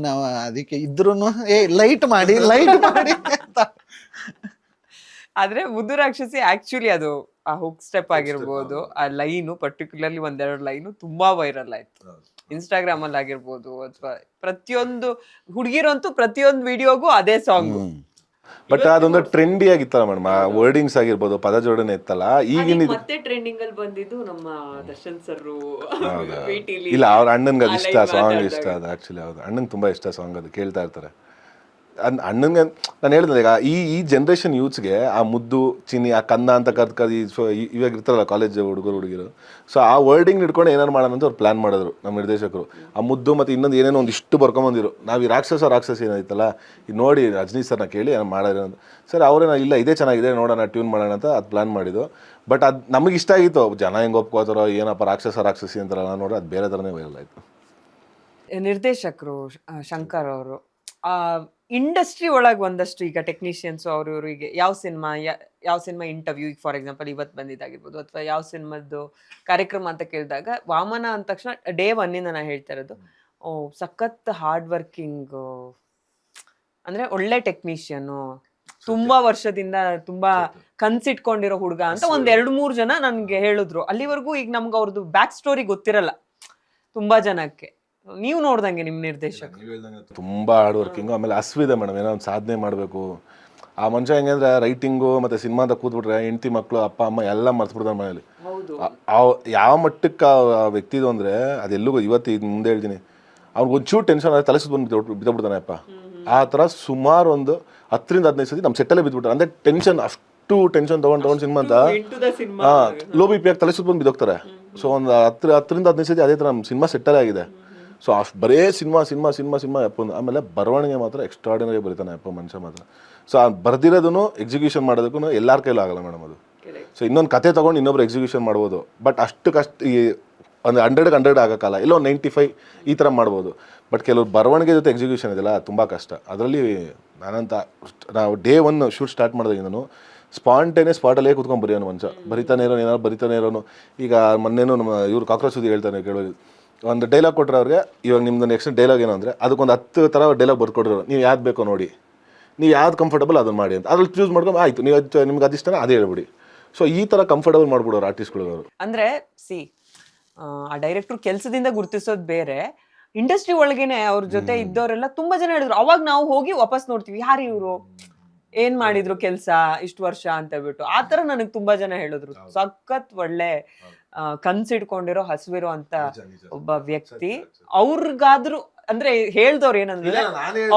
ನಾವು ಅದಕ್ಕೆ ಇದ್ರೂ ಏ ಲೈಟ್ ಮಾಡಿ ಲೈಟ್ ಮಾಡಿ ಅಂತ. ಆದ್ರೆ ಮುದ್ದು ರಾಕ್ಷಸಿ ಆಕ್ಚುಲಿ ಅದು ಆ ಹುಕ್ ಸ್ಟೆಪ್ ಆಗಿರ್ಬೋದು ಆ ಲೈನು ಪರ್ಟಿಕ್ಯುಲರ್ಲಿ ಒಂದೆರಡು ಲೈನು ತುಂಬಾ ವೈರಲ್ ಆಯ್ತು. ಇನ್ಸ್ಟಾಗ್ರಾಮ್ ಅಲ್ಲಿ ಆಗಿರ್ಬೋದು ಅಥವಾ ಪ್ರತಿಯೊಂದು ಹುಡುಗಿರಂತೂ ಪ್ರತಿಯೊಂದು ವಿಡಿಯೋಗೂ ಅದೇ ಸಾಂಗ್ ಬಟ್ ಅದೊಂದು ಟ್ರೆಂಡಿ ಆಗಿತ್ತಲ್ಲ ಮೇಡಮ್ ಆ ವರ್ಡಿಂಗ್ಸ್ ಆಗಿರ್ಬೋದು ಪದ ಜೋಡಣೆ ಇತ್ತಲ್ಲ ಈಗಿನ ಇದು- ಮತ್ತೆ ಟ್ರೆಂಡಿಂಗ್ ಅಲ್ಲಿ ಬಂದಿದ್ದು ನಮ್ಮ ದರ್ಶನ್ ಸರ್ ಇಲ್ಲ ಅವ್ರ ಅಣ್ಣನ್ಗೆ ಅದು ಇಷ್ಟ ಸಾಂಗ್ ಇಷ್ಟ ಅದು ಆಕ್ಚುಲಿ ಹೌದು. ಅಣ್ಣನ್ ತುಂಬಾ ಇಷ್ಟ ಸಾಂಗ್ ಅದು ಕೇಳ್ತಾ ಇರ್ತಾರೆ. ಅದ್ ಅಣ್ಣನ್ಗೆ ನಾನು ಹೇಳಿದೆ ಈಗ ಈ ಈ ಜನ್ರೇಷನ್ ಯೂತ್ಸ್ಗೆ ಆ ಮುದ್ದು, ಚಿನ್ನಿ, ಆ ಕನ್ನ ಅಂತ ಕರ್ದು ಈ- ಇವಾಗ ಇರ್ತಾರಲ್ಲ ಕಾಲೇಜ್ ಹುಡುಗರು, ಹುಡುಗಿರು. ಸೊ ಆ ವರ್ಡಿಂಗ್ ಇಟ್ಕೊಂಡು ಏನಾರು ಮಾಡೋಣ ಅಂತ ಅವ್ರು ಪ್ಲಾನ್ ಮಾಡಿದ್ರು ನಮ್ಮ ನಿರ್ದೇಶಕರು. ಆ ಮುದ್ದು ಮತ್ತು ಇನ್ನೊಂದು ಏನೇನೋ ಒಂದು ಇಷ್ಟು ಬರ್ಕೊಂಬಂದಿರು. ನಾವು ಈ ರಾಕ್ಷಸ ರಾಕ್ಷಸ ಏನಾಯ್ತಲ್ಲ ಈಗ ನೋಡಿ ರಜನಿ ಸರ್ನ ಕೇಳಿ ಏನೋ ಮಾಡಿದ್ರೆ ಅಂತ. ಸರ್ ಅವರೇನ ಇಲ್ಲ, ಇದೇ ಚೆನ್ನಾಗಿದೆ, ನೋಡೋಣ ಟ್ಯೂನ್ ಮಾಡೋಣ ಅಂತ ಅದು ಪ್ಲಾನ್ ಮಾಡಿದ್ದು. ಬಟ್ ಅದು ನಮಗೆ ಇಷ್ಟ ಆಗಿತ್ತು. ಜನ ಹೆಂಗೆ ಒಪ್ಕೋತಾರೋ, ಏನಪ್ಪ ರಾಕ್ಷಸ, ರಾಕ್ಷಸಿ ಅಂತಾರಲ್ಲ ನೋಡಿ ಅದು ಬೇರೆ ಥರನೇ ವೈರಲ್ ಆಯಿತು. ನಿರ್ದೇಶಕರು ಶಂಕರ್ ಅವರು ಇಂಡಸ್ಟ್ರಿ ಒಳಗೆ ಒಂದಷ್ಟು ಈಗ ಟೆಕ್ನಿಷಿಯನ್ಸ್ ಅವರು ಇವರಿಗೆ ಯಾವ ಸಿನಿಮಾ ಯಾವ ಸಿನಿಮಾ ಇಂಟರ್ವ್ಯೂ ಈಗ ಫಾರ್ ಎಕ್ಸಾಂಪಲ್ ಇವತ್ತು ಬಂದಿದ್ದಾಗಿರ್ಬೋದು ಅಥವಾ ಯಾವ ಸಿನಿಮಾದ್ದು ಕಾರ್ಯಕ್ರಮ ಅಂತ ಕೇಳಿದಾಗ ವಾಮನ ಅಂದ ತಕ್ಷಣ ಡೇ ಇಂದ ನಾನು ಹೇಳ್ತಾ ಇರೋದು ಓ ಸಖತ್ ಹಾರ್ಡ್ ವರ್ಕಿಂಗ್ ಅಂದ್ರೆ ಒಳ್ಳೆ ಟೆಕ್ನಿಷಿಯನು ತುಂಬಾ ವರ್ಷದಿಂದ ತುಂಬಾ ಕನ್ಸಿಟ್ಕೊಂಡಿರೋ ಹುಡುಗ ಅಂತ ಒಂದ್ ಎರಡು ಮೂರು ಜನ ನನ್ಗೆ ಹೇಳಿದ್ರು. ಅಲ್ಲಿವರೆಗೂ ಈಗ ನಮ್ಗೆ ಅವ್ರದ್ದು ಬ್ಯಾಕ್ ಸ್ಟೋರಿ ಗೊತ್ತಿರಲ್ಲ ತುಂಬಾ ಜನಕ್ಕೆ. ನೀವು ನೋಡ್ದಂಗೆ ನಿಮ್ಮ ನಿರ್ದೇಶಕ. ತುಂಬಾ ಹಾರ್ಡ್ ವರ್ಕಿಂಗು ಆಮೇಲೆ ಹಸ್ವಿದೆ ಮೇಡಮ್ ಏನೋ ಒಂದು ಸಾಧನೆ ಮಾಡಬೇಕು. ಆ ಮನುಷ್ಯ ಹೆಂಗಂದ್ರೆ ರೈಟಿಂಗು ಮತ್ತೆ ಸಿನಿಮಾದ ಕೂತ್ಬಿಟ್ರೆ ಹೆಂಡತಿ ಮಕ್ಕಳು ಅಪ್ಪ ಅಮ್ಮ ಎಲ್ಲ ಮರ್ತ್ಬಿಡ್ತಾರೆ ಮನೇಲಿ. ಆ- ಆ- ಯಾವ ಮಟ್ಟಕ್ಕೆ ಆ ವ್ಯಕ್ತಿದು ಅಂದರೆ ಅದೆಲ್ಲೂ ಇವತ್ತು ಇದು ಮುಂದೆ ಹೇಳ್ತೀನಿ. ಅವ್ನಿಗೆ ಒಂಚೂರು ಟೆನ್ಷನ್ ಆದರೆ ತಲೆ ಸುತ್ತ ಬಂದು ಬಿದ್ದಬಿಡ್ತಾನೆ ಅಪ್ಪ. ಆ ಥರ ಸುಮಾರು ಒಂದು ಹತ್ತರಿಂದ ಹದಿನೈದು ಸತಿ ನಮ್ಮ ಸೆಟ್ಟಲ್ಲೇ ಬಿದ್ದುಬಿಟ್ರೆ. ಅಂದರೆ ಟೆನ್ಷನ್ ಅಷ್ಟು ಟೆನ್ಷನ್ ತೊಗೊಂಡು ತೊಗೊಂಡು ಸಿನಿಮಾ ಅಂತ. ಹಾ ಲೋ ಬಿ ಪಿ ಆಗಿ ತಲೆ ಸುತ್ತ ಬಂದು ಬಿದ್ದೋಗ್ತಾರೆ. ಸೊ ಒಂದು ಹತ್ರ ಹತ್ತರಿಂದ ಹದಿನೈದು ಸತಿ ಅದೇ ಥರ ನಮ್ಮ ಸಿನಿಮಾ ಸೆಟ್ಟಲ್ಲೇ ಆಗಿದೆ. ಸೊ ಅಷ್ಟು ಬರೇ ಸಿನಿಮಾ ಸಿನಿಮಾ ಸಿನಿಮಾ ಸಿನಿಮಾ ಅಪ್ಪ ಆಮೇಲೆ ಬರವಣಿಗೆ ಮಾತ್ರ ಎಕ್ಸ್ಟ್ರಾಡಿನರಿ ಬರೀತಾನೆ ಅಪ್ಪ ಮನುಷ್ಯ ಮಾತ್ರ. ಸೊ ಆ ಬರೆದಿರೋದನ್ನು ಎಕ್ಸಿಕ್ಯೂಷನ್ ಮಾಡೋದಕ್ಕೂ ಎಲ್ಲರ ಕೈಲೂ ಆಗಲ್ಲ ಮೇಡಮ್ ಅದು. ಸೊ ಇನ್ನೊಂದು ಕತೆ ತೊಗೊಂಡು ಇನ್ನೊಬ್ರು ಎಕ್ಸಿಕ್ಯೂಷನ್ ಮಾಡ್ಬೋದು. ಬಟ್ ಅಷ್ಟು ಕಷ್ಟ ಈ ಒಂದು ಹಂಡ್ರೆಡ್ಗೆ ಹಂಡ್ರೆಡ್ ಆಗೋಕ್ಕಲ್ಲ. ಇಲ್ಲ ಒಂದು ನೈಂಟಿ ಫೈವ್ ಈ ಥರ ಮಾಡ್ಬೋದು. ಬಟ್ ಕೆಲವ್ರು ಬರವಣಿಗೆ ಜೊತೆ ಎಕ್ಸಿಕ್ಯೂಷನ್ ಇದೆಲ್ಲ ತುಂಬ ಕಷ್ಟ. ಅದರಲ್ಲಿ ನಾನಂತ ನಾವು ಡೇ ಒನ್ ಶೂಟ್ ಸ್ಟಾರ್ಟ್ ಮಾಡಿದಾಗಿಂದನು ಸ್ಪಾಂಟೇನೆ ಸ್ಪಾಟಲ್ಲೇ ಕುತ್ಕೊಂಡು ಬರೆಯೋನು ಮಂಚ ಬರಿತಾನೆ ಇರೋನು ಏನಾದ್ರು ಬರಿತಾನೆ ಇರೋನು. ಈಗ ಮೊನ್ನೆನೂ ನಮ್ಮ ಇವರು ಕಾಕ್ರೋಚ್ ಸುದ್ದಿ ಹೇಳ್ತಾನೆ ಕೇಳೋದು ಒಂದು ಡೈಲಾಗ್ ಕೊಟ್ಟರೆ ಅವ್ರಿಗೆ ಇವಾಗ ನಿಮ್ದು ನೆಕ್ಸ್ಟ್ ಡೈಲಾಗ್ ಏನು ಅಂದರೆ ಅದಕ್ಕೊಂದು ಹತ್ತು ಥರ ಡೈಲಾಗ್ ಬರ್ಕೊಡ್ರು ನೀವು ಯಾವ್ದು ಬೇಕೋ ನೋಡಿ. ನೀವು ಯಾವ್ದು ಕಂಫರ್ಟಬಲ್ ಅದನ್ನು ಮಾಡಿ ಅಂತ. ಅದ್ರಲ್ಲಿ ಚೂಸ್ ಮಾಡ್ಕೊಂಡು ಆಯಿತು ನೀವು ಅದು ನಿಮ್ಗೆ ಅದಿಷ್ಟನ ಅದೇ ಹೇಳ್ಬಿಡಿ. ಸೊ ಈ ಥರ ಕಂಫರ್ಟಬಲ್ ಮಾಡ್ಬಿಡೋರು ಆರ್ಟಿಸ್ಟ್ಗಳವರು ಅಂದರೆ ಸಿ ಆ ಡೈರೆಕ್ಟರ್ ಕೆಲಸದಿಂದ ಗುರುತಿಸೋದು ಬೇರೆ. ಇಂಡಸ್ಟ್ರಿ ಒಳಗೇನೆ ಅವ್ರ ಜೊತೆ ಇದ್ದವರೆಲ್ಲ ತುಂಬಾ ಜನ ಹೇಳಿದ್ರು ಅವಾಗ ನಾವು ಹೋಗಿ ವಾಪಸ್ ನೋಡ್ತೀವಿ. ಯಾರು ಇವರು? ಏನ್ ಮಾಡಿದ್ರು ಕೆಲಸ ಇಷ್ಟು ವರ್ಷ? ಅಂತ ಹೇಳ್ಬಿಟ್ಟು. ಆ ತರ ನನಗೆ ತುಂಬಾ ಜನ ಹೇಳಿದ್ರು. ಸಖತ್ ಒಳ್ಳೆ ಕನ್ಸಿಡ್ಕೊಂಡಿರೋ ಹಸುವಿರೋ ಅಂತ ಒಬ್ಬ ವ್ಯಕ್ತಿ ಅವ್ರಿಗಾದ್ರೂ ಅಂದ್ರೆ ಹೇಳ್ದವ್ರು ಏನಂದ್ರೆ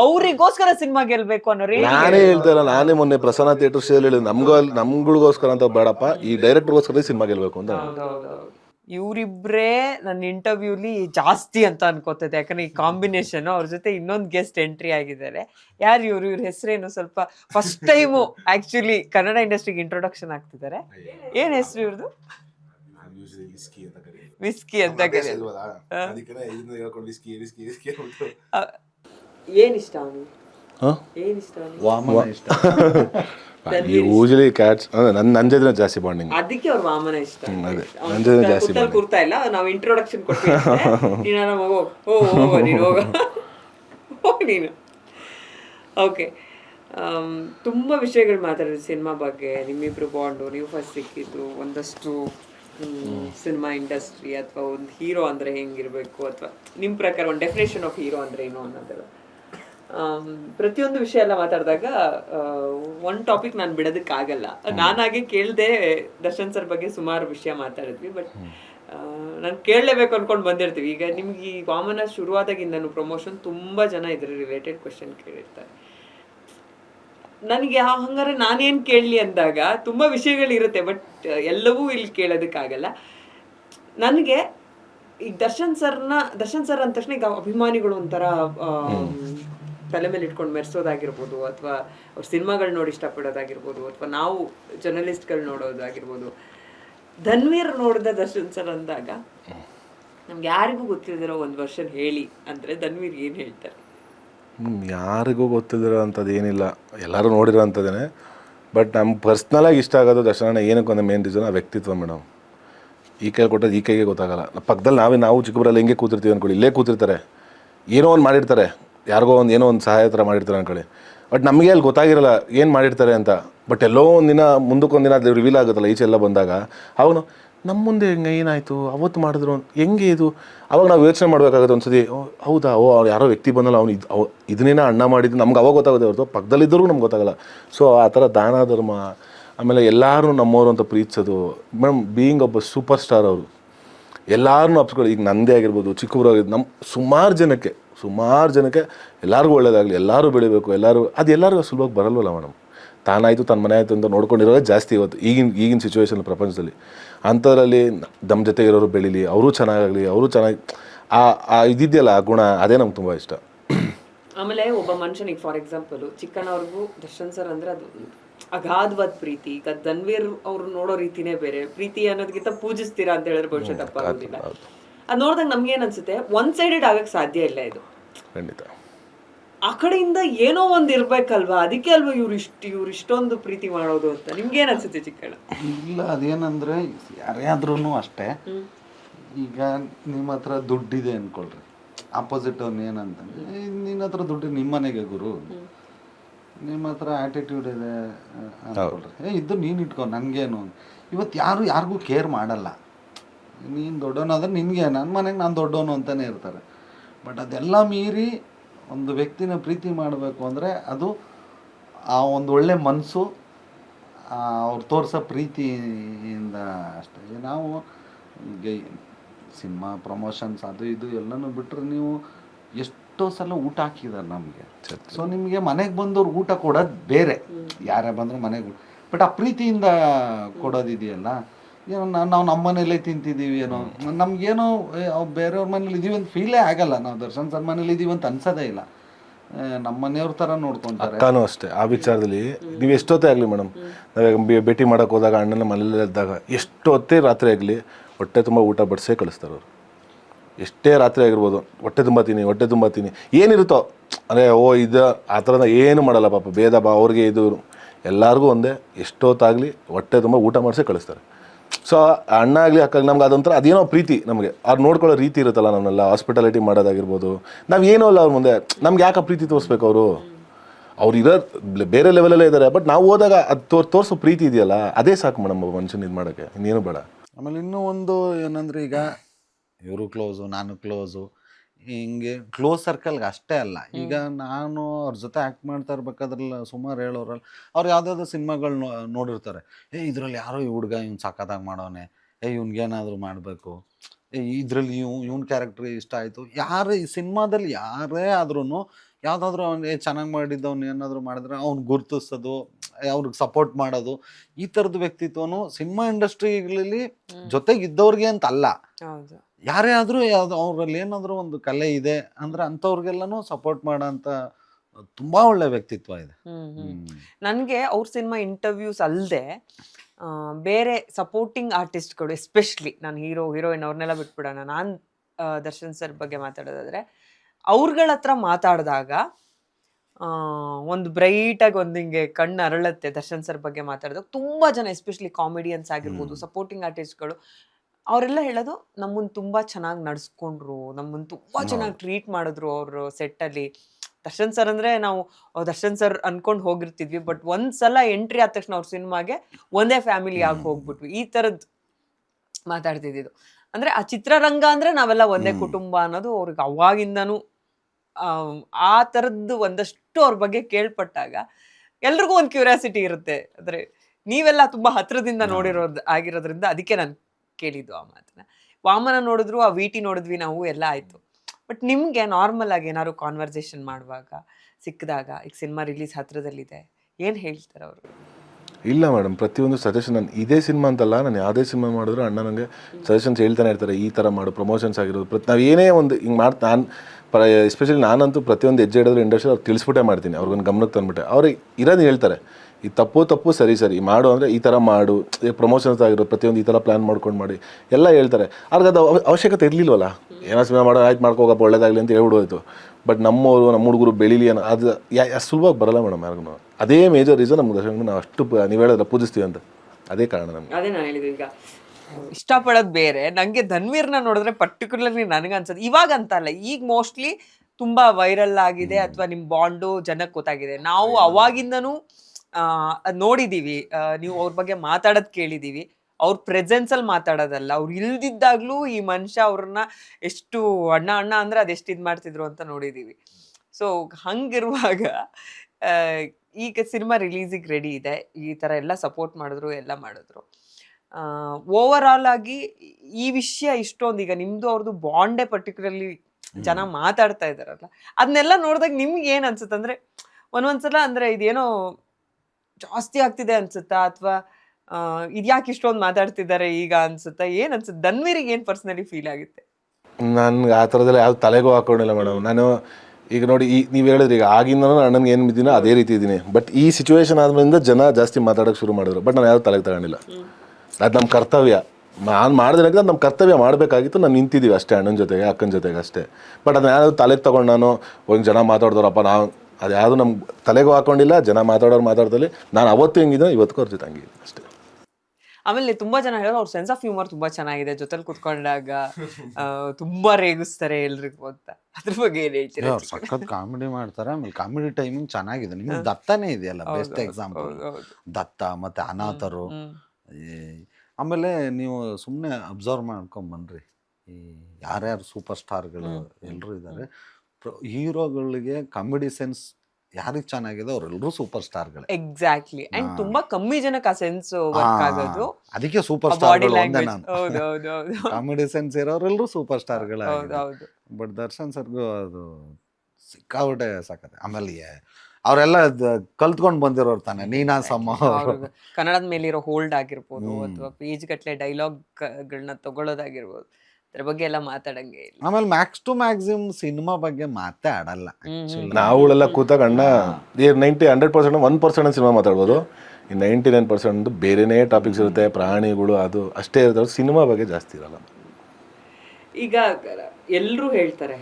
ಅವ್ರಿಗೋಸ್ಕರ ಸಿನಿಮಾ ಗೆಲ್ಬೇಕು ಅನ್ನೋ ರೇಂಜ್ ನಾನೇ ಹೇಳ್ತಾರ ನಾನೇ ಮೊನ್ನೆ ಪ್ರಸನ್ನ ಥಿಯೇಟರ್ ಶೇಲ್ ಹೇಳಿದ್ದು ನಮ್ಗ ನಮ್ಗಳಿಗೋಸ್ಕರ ಅಂತ ಬೇಡಪ್ಪ ಈ ಡೈರೆಕ್ಟರ್ಗೋಸ್ಕರ ಸಿನಿಮಾ ಗೆಲ್ಬೇಕು ಅಂತ ಇವರಿಬ್ರೇ ನನ್ನ ಇಂಟರ್ವ್ಯೂಲಿ ಜಾಸ್ತಿ ಅಂತ ಅನ್ಕೋತದೆ ಯಾಕಂದ್ರೆ ಈ ಕಾಂಬಿನೇಷನ್ ಅವ್ರ ಜೊತೆ ಇನ್ನೊಂದು ಗೆಸ್ಟ್ ಎಂಟ್ರಿ ಆಗಿದ್ದಾರೆ. ಯಾರು ಇವರು? ಇವ್ರ ಹೆಸರೇನು ಸ್ವಲ್ಪ ಫಸ್ಟ್ ಟೈಮು ಆಕ್ಚುಲಿ ಕನ್ನಡ ಇಂಡಸ್ಟ್ರಿಗೆ ಇಂಟ್ರೊಡಕ್ಷನ್ ಆಗ್ತಿದ್ದಾರೆ. ಏನ್ ಹೆಸರು ಇವ್ರದ್ದು ವಿಸ್ಕಿ ಅಂತ ವಿಸ್ಕಿ ಆ, ಏನು ಇಷ್ಟ ಅವನಿಗೆ? ಏನು ಇಷ್ಟ ಅವ್ನಿಗೆ? ವಾಮನ ಇಷ್ಟ. ಯೂಶಲಿ ಕ್ಯಾಟ್ಸ್ ನನ್ನ ನನ್ನ ಜೊತೆ ಜಾಸ್ತಿ ಬಾಂಡಿಂಗ್ ಅದಕ್ಕೆ ಅವ್ರ ವಾಮನ ಇಷ್ಟ. ಅದೇ. ಅವ್ನು ನನ್ ಜೊತೆ ಕುತ್ತ- ಜಾಸ್ತಿ ಕುತ್ತಲ್ ಕೂರ್ತಾ ಇಲ್ಲ ನಾವು ಇಂಟ್ರೊಡಕ್ಷನ್ ಕೊಡ್ತೀವಿ ನೀನು ನಮ್ಮ ಹೋಗು ಓ ಹೋಗು ನೀನು ಹೋಗ. ಹೋಗ್ ನೀನು. ಓಕೆ ತುಂಬ ವಿಷಯಗಳು ಮಾತಾಡಿದ್ರು ಸಿನಿಮಾ ಬಗ್ಗೆ. ನಿಮ್ಮಿಬ್ರು ಬಾಂಡು ನೀವು ಫಸ್ಟ್ ಸಿಕ್ಕಿದ್ದು ಒಂದಷ್ಟು ಸಿನಿಮಾ ಇಂಡಸ್ಟ್ರಿ ಅಥವಾ ಒಂದು ಹೀರೋ ಅಂದರೆ ಹೆಂಗಿರಬೇಕು ಅಥವಾ ನಿಮ್ಮ ಪ್ರಕಾರ ಒಂದು ಡೆಫಿನೇಷನ್ ಆಫ್ ಹೀರೋ ಅಂದರೆ ಏನು ಅನ್ನೋದೆಲ್ಲ. ಪ್ರತಿಯೊಂದು ವಿಷಯ ಎಲ್ಲ ಮಾತಾಡಿದಾಗ ಒಂದು ಟಾಪಿಕ್ ನಾನು ಬಿಡೋದಕ್ಕಾಗಲ್ಲ. ನಾನಾಗೆ ಕೇಳದೆ ದರ್ಶನ್ ಸರ್ ಬಗ್ಗೆ ಸುಮಾರು ವಿಷಯ ಮಾತಾಡಿದ್ವಿ ಬಟ್ ನಾನು ಕೇಳಲೇಬೇಕು ಅನ್ಕೊಂಡು ಬಂದಿರ್ತೀವಿ. ಈಗ ನಿಮ್ಗೆ ಈ ವಾಮನ ಶುರುವಾದಾಗಿಂದನು ಪ್ರಮೋಷನ್ ತುಂಬ ಜನ ಇದ್ರ ರಿಲೇಟೆಡ್ ಕ್ವಶನ್ ಕೇಳಿರ್ತಾರೆ. ನನಗೆ ಆ- ಹಂಗಾರೆ ನಾನೇನು ಕೇಳಲಿ ಅಂದಾಗ ತುಂಬ ವಿಷಯಗಳಿರುತ್ತೆ ಬಟ್ ಎಲ್ಲವೂ ಇಲ್ಲಿ ಕೇಳೋದಕ್ಕಾಗಲ್ಲ. ನನಗೆ ಈಗ ದರ್ಶನ್ ಸರ್ನ ದರ್ಶನ್ ಸರ್ ಅಂದ ತಕ್ಷಣ ಈಗ ಅಭಿಮಾನಿಗಳು ಒಂಥರ ತಲೆ ಮೇಲೆ ಇಟ್ಕೊಂಡು ಮೆರೆಸೋದಾಗಿರ್ಬೋದು ಅಥವಾ ಅವ್ರ ಸಿನಿಮಾಗಳು ನೋಡಿ ಇಷ್ಟಪಡೋದಾಗಿರ್ಬೋದು ಅಥವಾ ನಾವು ಜರ್ನಲಿಸ್ಟ್ಗಳು ನೋಡೋದಾಗಿರ್ಬೋದು. ಧನ್ವೀರ್ ನೋಡಿದ ದರ್ಶನ್ ಸರ್ ಅಂದಾಗ ನಮ್ಗೆ ಯಾರಿಗೂ ಗೊತ್ತಿಲ್ಲದಿರೋ ಒಂದು ವರ್ಷನ್ ಹೇಳಿ ಅಂದರೆ ಧನ್ವೀರ್ ಏನು ಹೇಳ್ತಾರೆ? ಯಾರಿಗೂ ಗೊತ್ತಿದಿರೋ ಅಂಥದ್ದು ಏನಿಲ್ಲ ಎಲ್ಲರೂ ನೋಡಿರೋ ಬಟ್ ನಮ್ಮ ಪರ್ಸ್ನಲಾಗಿ ಇಷ್ಟ ಆಗೋದು ದರ್ಶನ ಏನಕ್ಕೆ ಒಂದು ಮೇನ್ ರೀಸನ್ ಆ ವ್ಯಕ್ತಿತ್ವ ಮೇಡಮ್ ಈ ಕೈ ಕೊಟ್ಟದ್ದು ಈ ಕೈಗೆ ಗೊತ್ತಾಗಲ್ಲ. ಪಕ್ಕದಲ್ಲಿ ನಾವೇ, ನಾವು ಚಿಕ್ಕಬರಲ್ಲಿ ಹೆಂಗೆ ಕೂತಿರ್ತೀವಿ ಅನ್ಕೊಳ್ಳಿ. ಇಲ್ಲೇ ಕೂತಿರ್ತಾರೆ. ಏನೋ ಒಂದು ಮಾಡಿರ್ತಾರೆ. ಯಾರಿಗೋ ಒಂದು, ಏನೋ ಒಂದು ಸಹಾಯ ಥರ ಮಾಡಿರ್ತಾರೆ ಅನ್ಕೊಳ್ಳಿ. ಬಟ್ ನಮಗೆ ಅಲ್ಲಿ ಗೊತ್ತಾಗಿರಲ್ಲ, ಏನು ಮಾಡಿರ್ತಾರೆ ಅಂತ. ಬಟ್ ಎಲ್ಲೋ ಒಂದಿನ, ಮುಂದಕ್ಕೊಂದಿನ ಅದು ರಿವೀಲ್ ಆಗುತ್ತಲ್ಲ ಈಚೆಲ್ಲ ಬಂದಾಗ. ಅವನು ನಮ್ಮ ಮುಂದೆ ಹೆಂಗೆ ಏನಾಯಿತು? ಅವತ್ತು ಮಾಡಿದ್ರು ಹೆಂಗೆ ಇದು? ಅವಾಗ ನಾವು ಯೋಚನೆ ಮಾಡಬೇಕಾಗುತ್ತೆ ಒಂದ್ಸತಿ, ಓ, ಹೌದಾ? ಓ ಅವ್ರು ಯಾರೋ ವ್ಯಕ್ತಿ ಬಂದಲ್ಲ, ಅವ್ನು ಇದು, ಅವ, ಇದನ್ನೇನ ಅಣ್ಣ ಮಾಡಿದ್ದು ನಮ್ಗೆ ಅವಾಗ ಗೊತ್ತಾಗುತ್ತೆ ಹೊರತು ಪಕ್ಕದಲ್ಲಿದ್ದರೂ ನಮ್ಗೆ ಗೊತ್ತಾಗಲ್ಲ. ಸೊ, ಆ ಥರ ದಾನ, ಧರ್ಮ, ಆಮೇಲೆ ಎಲ್ಲರೂ ನಮ್ಮವರು ಅಂತ ಪ್ರೀತಿಸೋದು. ಮೇಡಮ್ ಬೀಯಿಂಗ್ ಒಬ್ಬ ಸೂಪರ್ ಸ್ಟಾರ್ ಅವರು ಎಲ್ಲರನ್ನೂ ಅಪ್ಸ್ಗಳು ಈಗ ನಂದೇ ಆಗಿರ್ಬೋದು ಚಿಕ್ಕವರು ಆಗಿರ್ಬೋದು ನಮ್ಮ ಸುಮಾರು ಜನಕ್ಕೆ ಸುಮಾರು ಜನಕ್ಕೆ ಎಲ್ಲರಿಗೂ ಒಳ್ಳೇದಾಗಲಿ, ಎಲ್ಲರೂ ಬೆಳಿಬೇಕು, ಎಲ್ಲರೂ, ಅದು ಎಲ್ಲರಿಗೂ ಸುಲಭವಾಗಿ ಬರಲ್ವಲ್ಲ ಮೇಡಮ್ ತಾನಾಯಿತು ತನ್ನ ಮನೆ ಆಯಿತು ಅಂತ ನೋಡ್ಕೊಂಡಿರೋದೇ ಜಾಸ್ತಿ ಇವತ್ತು, ಈಗಿನ ಈಗಿನ ಸಿಚುವೇಶನ್ ಪ್ರಪಂಚದಲ್ಲಿ. ಅಂಥದ್ರಲ್ಲಿ ನಮ್ಮ ಜೊತೆ ಇರೋರು ಬೆಳೀಲಿ ಅವರು ಚೆನ್ನಾಗಾಗಲಿ ಅವರು ಚೆನ್ನಾಗಿ ಆ ಆ ಇದಿದೆಯಲ್ಲ ಆ ಗುಣ ಅದೇ ನಮ್ಗೆ ತುಂಬ ಇಷ್ಟ. ಆಮೇಲೆ ಒಬ್ಬ ಮನುಷ್ಯನಿಗೆ ಫಾರ್ ಎಕ್ಸಾಂಪಲ್ ಚಿಕ್ಕನವ್ರಿಗೂ ದರ್ಶನ್ ಸರ್ ಅಂದ್ರೆ ಅದು ಅಗಾಧವಾದ ಪ್ರೀತಿ. ಈಗ ಧನ್ವೀರ್ ಅವ್ರು ನೋಡೋ ರೀತಿನೇ ಬೇರೆ. ಪ್ರೀತಿ ಅನ್ನೋದಕ್ಕಿಂತ ಪೂಜಿಸ್ತೀರಾ ಅಂತ ಹೇಳಿದ್ರೆ ಬಹುಶಃ ತಪ್ಪಾಗೋದಿಲ್ಲ ಅದು ನೋಡಿದಾಗ ನಮ್ಗೆ ಏನ್ ಅನ್ಸುತ್ತೆ? ಒನ್ ಸೈಡೆಡ್ ಆಗಕ್ ಸಾಧ್ಯ ಇಲ್ಲ ಇದು. ಖಂಡಿತ. ಆ ಕಡೆಯಿಂದ ಏನೋ ಒಂದು ಇರ್ಬೇಕಲ್ವಾ? ಅದಕ್ಕೆ ಅಲ್ವಾ ಇವ್ರು ಇಷ್ಟು ಇವ್ರು ಇಷ್ಟೊಂದು ಪ್ರೀತಿ ಮಾಡೋದು ಅಂತ. ನಿಮ್ಗೆ ಏನ್ ಅನ್ಸುತ್ತೆ ಚಿಕ್ಕಣ್ಣ? ಇಲ್ಲ ಅದೇನಂದ್ರೆ ಯಾರೇ ಆದ್ರೂ ಅಷ್ಟೇ ಈಗ ನಿಮ್ಮ ಹತ್ರ ದುಡ್ಡಿದೆ ಅನ್ಕೊಳ್ರಿ. ಆಪೋಸಿಟ್ ಅವ್ನು ಏನಂತಂದ್ರೆ "ಏ, ನಿನ್ನ ಹತ್ರ ದುಡ್ಡು ನಿಮ್ಮ ಮನೆಗೆ ಗುರು ನಿಮ್ಮ ಹತ್ರ ಆಟಿಟ್ಯೂಡ್ ಇದೆ ಅನ್ಕೊಳ್ರಿ. ಏ ಇದು ನೀನು ಇಟ್ಕೊ ನನಗೇನು ಇವತ್ತು ಯಾರು ಯಾರಿಗೂ ಕೇರ್ ಮಾಡಲ್ಲ. ನೀನು ದೊಡ್ಡವನಾದ್ರೆ ನಿನಗೆ ನನ್ನ ಮನೆಗೆ ನಾನು ದೊಡ್ಡವನು ಅಂತಾನೆ ಇರ್ತಾರೆ. ಬಟ್ ಅದೆಲ್ಲ ಮೀರಿ ಒಂದು ವ್ಯಕ್ತಿನ ಪ್ರೀತಿ ಮಾಡಬೇಕು ಅಂದರೆ ಅದು ಆ ಒಂದು ಒಳ್ಳೆ ಮನಸ್ಸು ಅವ್ರು ತೋರಿಸೋ ಪ್ರೀತಿಯಿಂದ ಅಷ್ಟೇ. ನಾವು ಗೈ ಸಿನಿಮಾ ಪ್ರಮೋಷನ್ಸ್ ಅದು ಇದು ಎಲ್ಲನೂ ಬಿಟ್ಟರೆ ನೀವು ಎಷ್ಟೋ ಸಲ ಊಟ ಹಾಕಿದ್ದಾರೆ ನಮಗೆ. ಸೊ ನಿಮಗೆ ಮನೆಗೆ ಬಂದವ್ರು ಊಟ ಕೊಡೋದು ಬೇರೆ. ಯಾರೇ ಬಂದರೂ ಮನೆಗೆ ಬಟ್ ಆ ಪ್ರೀತಿಯಿಂದ ಕೊಡೋದಿದೆಯಲ್ಲ ಏನೋ ನಾವು ನಮ್ಮ ಮನೇಲೇ ತಿಂತಿದ್ದೀವಿ ಏನೋ. ನಮ್ಗೇನೋ ಬೇರೆಯವ್ರ ಮನೇಲಿ ಇದೀವಿ ಅಂತ ಫೀಲೇ ಆಗಲ್ಲ. ನಾವು ದರ್ಶನ್ ಸರ್ ಮನೇಲಿ ಇದೀವಿ ಅಂತ ಅನ್ಸೋದೇ ಇಲ್ಲ. ನಮ್ಮ ಮನೆಯವ್ರ ಥರ ನೋಡ್ಕೊಂತಾರೆ. ಅಕ್ಕನೂ ಅಷ್ಟೇ. ಆ ವಿಚಾರದಲ್ಲಿ ನೀವು ಎಷ್ಟೊತ್ತೇ ಆಗಲಿ ಮೇಡಮ್ ನಾವೀಗ ಭೇಟಿ ಮಾಡೋಕೆ ಹೋದಾಗ ಅಣ್ಣನ ಮನೇಲಿ ಇದ್ದಾಗ ಎಷ್ಟೊತ್ತೇ ರಾತ್ರಿ ಆಗಲಿ ಹೊಟ್ಟೆ ತುಂಬ ಊಟ ಬಡಿಸೇ ಕಳಿಸ್ತಾರೆ ಅವರು. ಎಷ್ಟೇ ರಾತ್ರಿ ಆಗಿರ್ಬೋದು, ಹೊಟ್ಟೆ ತುಂಬ ತಿನ್ನಿ, ಹೊಟ್ಟೆ ತುಂಬ ತಿನ್ನಿ. ಏನಿರುತ್ತೋ ಅಂದರೆ ಓ, ಇದು, ಆ ಥರದ ಏನು ಮಾಡಲ್ಲ ಪಾಪ. ಭೇದ ಬಾ ಅವ್ರಿಗೆ ಇದು ಎಲ್ಲರಿಗೂ ಒಂದೇ, ಎಷ್ಟೊತ್ತಾಗಲಿ ಹೊಟ್ಟೆ ತುಂಬ ಊಟ ಮಾಡಿಸೇ ಕಳಿಸ್ತಾರೆ. ಸೊ ಅಣ್ಣ ಆಗಲಿ, ಅಕ್ಕ ನಮ್ಗೆ ಅದೊಂಥರ ಅದೇನೋ ಪ್ರೀತಿ ನಮಗೆ. ಅವ್ರು ನೋಡ್ಕೊಳ್ಳೋ ರೀತಿ ಇರುತ್ತಲ್ಲ ನಮ್ಮನ್ನೆಲ್ಲ ಹಾಸ್ಪಿಟಾಲಿಟಿ ಮಾಡೋದಾಗಿರ್ಬೋದು. ನಾವು ಏನೂ ಅಲ್ಲ ಅವ್ರ ಮುಂದೆ. ನಮ್ಗೆ ಯಾಕೆ ಪ್ರೀತಿ ತೋರಿಸ್ಬೇಕು ಅವರು? ಅವ್ರು ಇರೋ ಬೇರೆ ಲೆವೆಲಲ್ಲೇ ಇದ್ದಾರೆ ಬಟ್ ನಾವು ಹೋದಾಗ ಅದು ತೋರ್, ತೋರಿಸೋ ಪ್ರೀತಿ ಇದೆಯಲ್ಲ, ಅದೇ ಸಾಕು ಮೇಡಮ್ ಮನುಷ್ಯನ ಇದು ಮಾಡೋಕ್ಕೆ. ಇನ್ನೇನು ಬೇಡ. ಆಮೇಲೆ ಇನ್ನೂ ಒಂದು ಏನಂದ್ರೆ ಈಗ, ಇವರು ಕ್ಲೋಸು ನಾನು ಕ್ಲೋಸು ಹಿಂಗೆ ಕ್ಲೋಸ್ ಸರ್ಕಲ್ಗೆ ಅಷ್ಟೇ ಅಲ್ಲ. ಈಗ ನಾನು ಅವ್ರ ಜೊತೆ ಆ್ಯಕ್ಟ್ ಮಾಡ್ತಾ ಇರ್ಬೇಕಾದ್ರಲ್ಲ ಸುಮಾರು ಹೇಳೋರಲ್ಲ ಅವ್ರು ಯಾವುದಾದ್ರು ಸಿನಿಮಾಗಳು ನೋಡಿರ್ತಾರೆ. ಏ ಇದರಲ್ಲಿ ಯಾರೋ ಈ ಹುಡುಗ ಇವ್ನು ಸಾಕಾದಾಗ ಮಾಡೋನೆ. ಏ ಇವ್ನಿಗೇನಾದರೂ ಮಾಡಬೇಕು. ಏ ಇದರಲ್ಲಿ ಇವ್ ಇವ್ನ ಕ್ಯಾರೆಕ್ಟ್ರ್ ಇಷ್ಟ ಆಯಿತು. ಯಾರು ಈ ಸಿನಿಮಾದಲ್ಲಿ ಯಾರೇ ಆದ್ರೂ ಯಾವುದಾದ್ರೂ ಅವ್ನು ಏ ಚೆನ್ನಾಗಿ ಮಾಡಿದ್ದವ್ನು ಏನಾದರೂ ಮಾಡಿದ್ರೆ ಅವ್ನು ಗುರುತಿಸೋದು ಅವ್ರಿಗೆ ಸಪೋರ್ಟ್ ಮಾಡೋದು. ಈ ಥರದ ವ್ಯಕ್ತಿತ್ವನು ಸಿನಿಮಾ ಇಂಡಸ್ಟ್ರಿಗಳಲ್ಲಿ ಜೊತೆಗಿದ್ದವ್ರಿಗೆ ಅಂತ ಅಲ್ಲ. ಹೌದು. ಯಾರೇ ಆದರೂ ಯಾವುದು ಅವ್ರಲ್ಲಿ ಏನಾದರೂ ಒಂದು ಕಲೆ ಇದೆ ಅಂದ್ರೆ ಅಂಥವ್ರಿಗೆಲ್ಲನೂ ಸಪೋರ್ಟ್ ಮಾಡೋಂಥ ತುಂಬ ಒಳ್ಳೆ ವ್ಯಕ್ತಿತ್ವ ಇದೆ. ನನಗೆ ಅವ್ರ ಸಿನಿಮಾ ಇಂಟರ್ವ್ಯೂಸ್ ಅಲ್ಲದೆ ಬೇರೆ ಸಪೋರ್ಟಿಂಗ್ ಆರ್ಟಿಸ್ಟ್ಗಳು ಎಸ್ಪೆಷಲಿ ನಾನು ಹೀರೋ ಹೀರೋಯಿನ್ ಅವ್ರನ್ನೆಲ್ಲ ಬಿಟ್ಬಿಡೋಣ. ನಾನು ದರ್ಶನ್ ಸರ್ ಬಗ್ಗೆ ಮಾತಾಡೋದಾದ್ರೆ ಅವ್ರಗಳ ಹತ್ರ ಮಾತಾಡಿದಾಗ ಒಂದು ಬ್ರೈಟಾಗಿ ಒಂದು ಹಿಂಗೆ ಕಣ್ಣು ಅರಳತ್ತೆ ದರ್ಶನ್ ಸರ್ ಬಗ್ಗೆ ಮಾತಾಡಿದಾಗ ತುಂಬ ಜನ ಎಸ್ಪೆಷಲಿ ಕಾಮಿಡಿಯನ್ಸ್ ಆಗಿರ್ಬೋದು ಸಪೋರ್ಟಿಂಗ್ ಆರ್ಟಿಸ್ಟ್ಗಳು ಅವರೆಲ್ಲ ಹೇಳೋದು ನಮ್ಮನ್ನು ತುಂಬ ಚೆನ್ನಾಗಿ ನಡೆಸ್ಕೊಂಡ್ರು ನಮ್ಮನ್ನು ತುಂಬ ಚೆನ್ನಾಗಿ ಟ್ರೀಟ್ ಮಾಡಿದ್ರು ಅವರು ಸೆಟ್ಟಲ್ಲಿ. ದರ್ಶನ್ ಸರ್ ಅಂದರೆ ನಾವು ದರ್ಶನ್ ಸರ್ ಅಂದ್ಕೊಂಡು ಹೋಗಿರ್ತಿದ್ವಿ ಬಟ್ ಒಂದು ಸಲ ಎಂಟ್ರಿ ಆದ ತಕ್ಷಣ ಅವ್ರ ಸಿನಿಮಾಗೆ ಒಂದೇ ಫ್ಯಾಮಿಲಿ ಆಗಿ ಹೋಗ್ಬಿಟ್ವಿ. ಈ ಥರದ್ದು ಮಾತಾಡ್ತಿದ್ದಿದ್ದು. ಅಂದರೆ ಆ ಚಿತ್ರರಂಗ ಅಂದರೆ ನಾವೆಲ್ಲ ಒಂದೇ ಕುಟುಂಬ ಅನ್ನೋದು ಅವ್ರಿಗೆ ಅವಾಗಿಂದನೂ ಆ ಥರದ್ದು ಒಂದಷ್ಟು ಅವ್ರ ಬಗ್ಗೆ ಕೇಳ್ಪಟ್ಟಾಗ ಎಲ್ರಿಗೂ ಒಂದು ಕ್ಯೂರಿಯಾಸಿಟಿ ಇರುತ್ತೆ. ಅಂದರೆ ನೀವೆಲ್ಲ ತುಂಬ ಹತ್ರದಿಂದ ನೋಡಿರೋದು ಆಗಿರೋದ್ರಿಂದ ಅದಕ್ಕೆ ನಾನು ಕೇಳಿದ್ದು ಆ ಮಾತನ್ನ. ವಾಮನ ನೋಡಿದ್ರು, ಆ ವಿಟಿ ನೋಡಿದ್ವಿ ನಾವು, ಎಲ್ಲ ಆಯ್ತು. ಬಟ್ ನಿಮ್ಗೆ ನಾರ್ಮಲ್ ಆಗಿ ಏನಾದ್ರು ಕಾನ್ವರ್ಸೇಷನ್ ಮಾಡುವಾಗ, ಸಿಕ್ಕಿದಾಗ, ಈಗ ಸಿನಿಮಾ ರಿಲೀಸ್ ಹತ್ರದಲ್ಲಿದೆ, ಏನು ಹೇಳ್ತಾರೆ ಅವರು? ಇಲ್ಲ ಮೇಡಮ್ ಪ್ರತಿಯೊಂದು ಸಜೆಷನ್ ನಾನು ಇದೇ ಸಿನಿಮಾ ಅಂತಲ್ಲ, ನಾನು ಯಾವುದೇ ಸಿನಿಮಾ ಮಾಡಿದ್ರು ಅಣ್ಣ ನನಗೆ ಸಜೆಷನ್ಸ್ ಹೇಳ್ತಾನೆ ಇರ್ತಾರೆ, ಈ ಥರ ಮಾಡು ಪ್ರಮೋಷನ್ಸ್ ಆಗಿರೋದು. ಪ್ರತಿ, ನಾವು ಏನೇ ಒಂದು ಹಿಂಗೆ ಮಾಡಿ, ನಾನು ಪ್ರ ಎಸ್ಪೆಷಲಿ ನಾನಂತೂ ಪ್ರತಿಯೊಂದು ಹೆಜ್ಜೆ ಹಿಡಿದ್ರೆ ಇಂಡಸ್ಟ್ರಿ ಅವ್ರು ತಿಳಿಸ್ಬಿಟ್ಟೆ ಮಾಡ್ತೀನಿ, ಅವ್ರಿಗೊಂದು ಗಮನಕ್ಕೆ ತಂದ್ಬಿಟ್ಟೆ. ಅವ್ರಿಗೆ ಇರೋದು ಹೇಳ್ತಾರೆ. ಈ ತಪ್ಪು ತಪ್ಪು ಸರಿ ಸರಿ ಮಾಡು ಅಂದರೆ ಈ ಥರ ಮಾಡು. ಪ್ರಮೋಷನ್ಸ್ ಆಗಿರೋ ಪ್ರತಿಯೊಂದು ಈ ಥರ ಪ್ಲ್ಯಾನ್ ಮಾಡ್ಕೊಂಡು ಮಾಡಿ. ಎಲ್ಲ ಹೇಳ್ತಾರೆ. ಆದ್ರೆ ಅದು ಅವ- ಅವಶ್ಯಕತೆ ಇರಲಿಲ್ವಲ್ಲ? ಏನೋ ಸಿನಿಮಾ ಮಾಡೋ ಆಯ್ತು ಮಾಡ್ಕೋಗಪ್ಪ ಒಳ್ಳೇದಾಗಲಿ ಅಂತ ಹೇಳ್ಬಿಡೋಯ್ತು ಬಟ್ ನಮ್ಮವರು ನಮ್ಮ ಹುಡುಗರು ಬೆಳಿಲಿ ಅನ್ನೋ ಅದು ಯಾ ಸುಲಭವಾಗಿ ಬರಲ್ಲ ಮೇಡಮ್ ಯಾರಿಗೂ. ಅದೇ ಮೇಜರ್ ರೀಸನ್ ನಮ್ಗೆ ದರ್ಶನ ನಾವು ಅಷ್ಟು ನೀವು ಹೇಳಿದ್ರೆ ಪೂಜಿಸ್ತೀವಿ ಅಂತ. ಅದೇ ಕಾರಣ ನಮ್ಗೆ. ಅದೇ ನಾನು ಹೇಳಿದ್ದು ಈಗ. ಇಷ್ಟಪಡೋದು ಬೇರೆ. ನನಗೆ ಧನ್ವೀರ್ನ ನೋಡಿದ್ರೆ ಪರ್ಟಿಕ್ಯುಲರ್ಲಿ ನನಗೆ ಅನ್ಸೋದು. ಇವಾಗ ಅಂತಲ್ಲ ಈಗ ಮೋಸ್ಟ್ಲಿ ತುಂಬಾ ವೈರಲ್ ಆಗಿದೆ ಅಥವಾ ನಿಮ್ ಬಾಂಡು ಜನಕ್ಕೆ ಗೊತ್ತಾಗಿದೆ. ನಾವು ಅವಾಗಿಂದನೂ ನೋಡಿದೀವಿ. ನೀವು ಅವ್ರ ಬಗ್ಗೆ ಮಾತಾಡೋದ್ ಕೇಳಿದೀವಿ. ಅವ್ರ ಪ್ರೆಸೆನ್ಸ್ ಅಲ್ಲಿ ಮಾತಾಡೋದಲ್ಲ. ಅವ್ರು ಇಲ್ದಿದ್ದಾಗ್ಲೂ ಈ ಮನುಷ್ಯ ಅವ್ರನ್ನ ಎಷ್ಟು ಅಣ್ಣ ಅಣ್ಣ ಅಂದ್ರೆ ಅದೆಷ್ಟು ಇದ್ ಮಾಡ್ತಿದ್ರು ಅಂತ ನೋಡಿದೀವಿ. ಸೊ ಹಂಗಿರುವಾಗ ಈಗ ಸಿನಿಮಾ ರಿಲೀಸಿಗೆ ರೆಡಿ ಇದೆ. ಈ ತರ ಎಲ್ಲ ಸಪೋರ್ಟ್ ಮಾಡಿದ್ರು ಎಲ್ಲ ಮಾಡಿದ್ರು. ಓವರ್ ಆಲ್ ಆಗಿ ಈ ವಿಷಯ ಇಷ್ಟೊಂದು ಈಗ ನಿಮ್ದು ಅವ್ರದ್ದು ಬಾಂಡೇ ಪರ್ಟಿಕ್ಯುಲರ್ಲಿ ಜನ ಮಾತಾಡ್ತಾ ಇದಾರಲ್ಲ ಅದನ್ನೆಲ್ಲ ನೋಡಿದಾಗ ನಿಮ್ಗೆ ಏನು ಅನ್ಸುತ್ತೆ ಅಂದ್ರೆ ಒಂದೊಂದ್ಸಲ ಅಂದ್ರೆ ಇದೇನೋ ಜಾಸ್ತಿ ಆಗ್ತಿದೆ ಅನ್ಸುತ್ತಾ? ಅಥವಾ ಇದ್ಯಾಕೆ ಇಷ್ಟೊಂದು ಮಾತಾಡ್ತಿದ್ದಾರೆ ಈಗ ಅನ್ಸುತ್ತಾ? ಏನ್ ಅನ್ಸುತ್ತೆ? ಧನ್ವೀರಿಗೆ ಏನ್ ಪರ್ಸನಲಿ ಫೀಲ್ ಆಗುತ್ತೆ? ನನ್ಗೆ ಆ ಥರದೆಲ್ಲ ಯಾವ್ದು ತಲೆಗೂ ಹಾಕೊಂಡಿಲ್ಲ ಮೇಡಮ್ ನಾನು ಈಗ ನೋಡಿ ಈ ನೀವು ಹೇಳಿದ್ರಿ ಈಗ ಆಗಿಂದನೂ ಅಣ್ಣನಿಗೆ ಏನು ಬಿದ್ದೀನೋ ಅದೇ ರೀತಿ ಇದ್ದೀನಿ. ಬಟ್ ಈ ಸಿಚುವೇಶನ್ ಆದ್ಮೇಲಿಂದ ಜನ ಜಾಸ್ತಿ ಮಾತಾಡೋಕೆ ಶುರು ಮಾಡಿದ್ರು. ಬಟ್ ನಾನು ಯಾವ್ದು ತಲೆಗೆ ತಗೊಂಡಿಲ್ಲ. ಅದು ನಮ್ಮ ಕರ್ತವ್ಯ. ನಾನು ಮಾಡಿದ್ರೆ ನಮ್ಮ ಕರ್ತವ್ಯ ಮಾಡಬೇಕಾಗಿತ್ತು. ನಾನು ನಿಂತಿದ್ದೀವಿ ಅಷ್ಟೇ ಅಣ್ಣನ ಜೊತೆಗೆ ಅಕ್ಕನ ಜೊತೆಗೆ ಅಷ್ಟೇ. ಬಟ್ ಅದನ್ನ ಯಾರು ತಲೆಗೆ ತೊಗೊಂಡು ನಾನು ಒಂದು ಜನ ಮಾತಾಡಿದ್ರಪ್ಪ ನಾವು ಅದು ಯಾವುದು ನಮ್ಮ ತಲೆಗೂ ಹಾಕೊಂಡಿಲ್ಲ ಜನ ಮಾತಾಡೋರು ಮಾತಾಡ್ದಲ್ಲಿ. ನಾನು ಅವತ್ತು ಹೆಂಗಿದ್ದೆ ಇವತ್ತು ಅವ್ರ ಜೊತೆ ಹಂಗಿದ್ದೀನಿ ಅಷ್ಟೇ. ಆಮೇಲೆ ತುಂಬಾ ಜನ ಹೇಳೋರು ಅವ್ರ ಸೆನ್ಸ್ ಆಫ್ ಹ್ಯೂಮರ್ ತುಂಬಾ ಚೆನ್ನಾಗಿದೆ. ಜೊತೆಲಿ ಕುತ್ಕೊಂಡಾಗ ಆ, ತುಂಬಾ ರೇಗಿಸ್ತಾರೆ ಎಲ್ರಿಗೂ ಅಂತ. ಅದ್ರ ಬಗ್ಗೆ ಏನ್ ಹೇಳ್ತೀರಾ? ಅವ್ರು ಸಖತ್ ಕಾಮಿಡಿ ಮಾಡ್ತಾರೆ. ಆಮೇಲೆ ಕಾಮಿಡಿ ಟೈಮಿಂಗ್ ಚೆನ್ನಾಗಿದೆ. ನಿಮ್ಗೆ ದತ್ತನೇ ಇದೆಯಲ್ಲ ಬೆಸ್ಟ್ ಎಕ್ಸಾಂಪಲ್ ಹೌದು, ಹೌದು. ದತ್ತ ಮತ್ತೆ ಅನಾಥರು. ಹ್ಮ್. ಈ ಆಮೇಲೆ ನೀವು ಸುಮ್ಮನೆ ಅಬ್ಸರ್ವ್ ಮಾಡ್ಕೊಂಡ್ ಬನ್ರಿ. ಈ ಯಾರ್ಯಾರು ಸೂಪರ್ ಸ್ಟಾರ್ಗಳು ಎಲ್ಲರೂ ಇದ್ದಾರೆ ಹೀರೋಗಳಿಗೆ ಕಾಮಿಡಿ ಸೆನ್ಸ್ ಯಾರಿಗೆ ಚೆನ್ನಾಗಿದೆ ಅವರೆಲ್ಲರೂ ಸೂಪರ್ ಸ್ಟಾರ್ಗಳೇ ಎಕ್ಸಾಕ್ಟ್ಲಿ. ಅಂಡ್ ತುಂಬಾ ಕಮ್ಮಿ ಜನಕ್ಕೆ ಆ ಸೆನ್ಸ್ ವರ್ಕ್ ಆಗೋದು. ಅದಕ್ಕೆ ಸೂಪರ್ ಸ್ಟಾರ್ ಸ್ಟಾರ್ಗಳು ಒಂದೇ ನಾನು. ಹೌದು ಹೌದು ಹೌದು. ಕಾಮಿಡಿ ಸೆನ್ಸ್ ಇರೋರೆಲ್ಲರೂ ಸೂಪರ್ ಸ್ಟಾರ್ಗಳೇ ಹೌದು. ಬಟ್ ದರ್ಶನ್ ಸರ್ಗೂ ಅದು ಸಿಕ್ಕಾಬಿಟ್ಟೆ ಸಾಕತ್ತೆ. ಆಮೇಲೆ ಅವರೆಲ್ಲ ಕಲ್ತ್ಕೊಂಡು ಬಂದಿರೋರು ತಾನೆ ನೀನಾ ಸಮ ಕನ್ನಡದ ಮೇಲಿರೋ ಹೋಲ್ಡ್ ಆಗಿರ್ಬೋದು ಅಥವಾ ಪೇಜ್ ಗಟ್ಲೆ ಡೈಲಾಗ್ಗಳನ್ನ ತಗೊಳ್ಳೋದಾಗಿರ್ಬೋದು. ಅದ್ರ ಬಗ್ಗೆ ಎಲ್ಲ ಮಾತಾಡಂಗೆ ಇಲ್ಲ. ಆಮೇಲೆ ಮ್ಯಾಕ್ಸ್ ಟು ಮ್ಯಾಕ್ಸಿಮಮ್ ಸಿನಿಮಾ ಬಗ್ಗೆ ಮಾತಾಡಲ್ಲ ಆಡಲ್ಲ. ನಾವುಗಳೆಲ್ಲ ಕೂತಾಗ ಅಣ್ಣ ninety hundred percent one percent cinema ಮಾತಾಡ್ಬೋದು. ಈ ನೈಂಟಿ ನೈನ್ ಪರ್ಸೆಂಟ್ ಬೇರೆನೇ ಟಾಪಿಕ್ಸ್ ಇರುತ್ತೆ ಪ್ರಾಣಿಗಳು ಅದು ಅಷ್ಟೇ ಇರುತ್ತೆ ಸಿನಿಮಾ ಬಗ್ಗೆ ಜಾಸ್ತಿ ಇರಲ್ಲ. ಈಗ ಎಲ್ಲರೂ ಹೇಳ್ತಾರೆ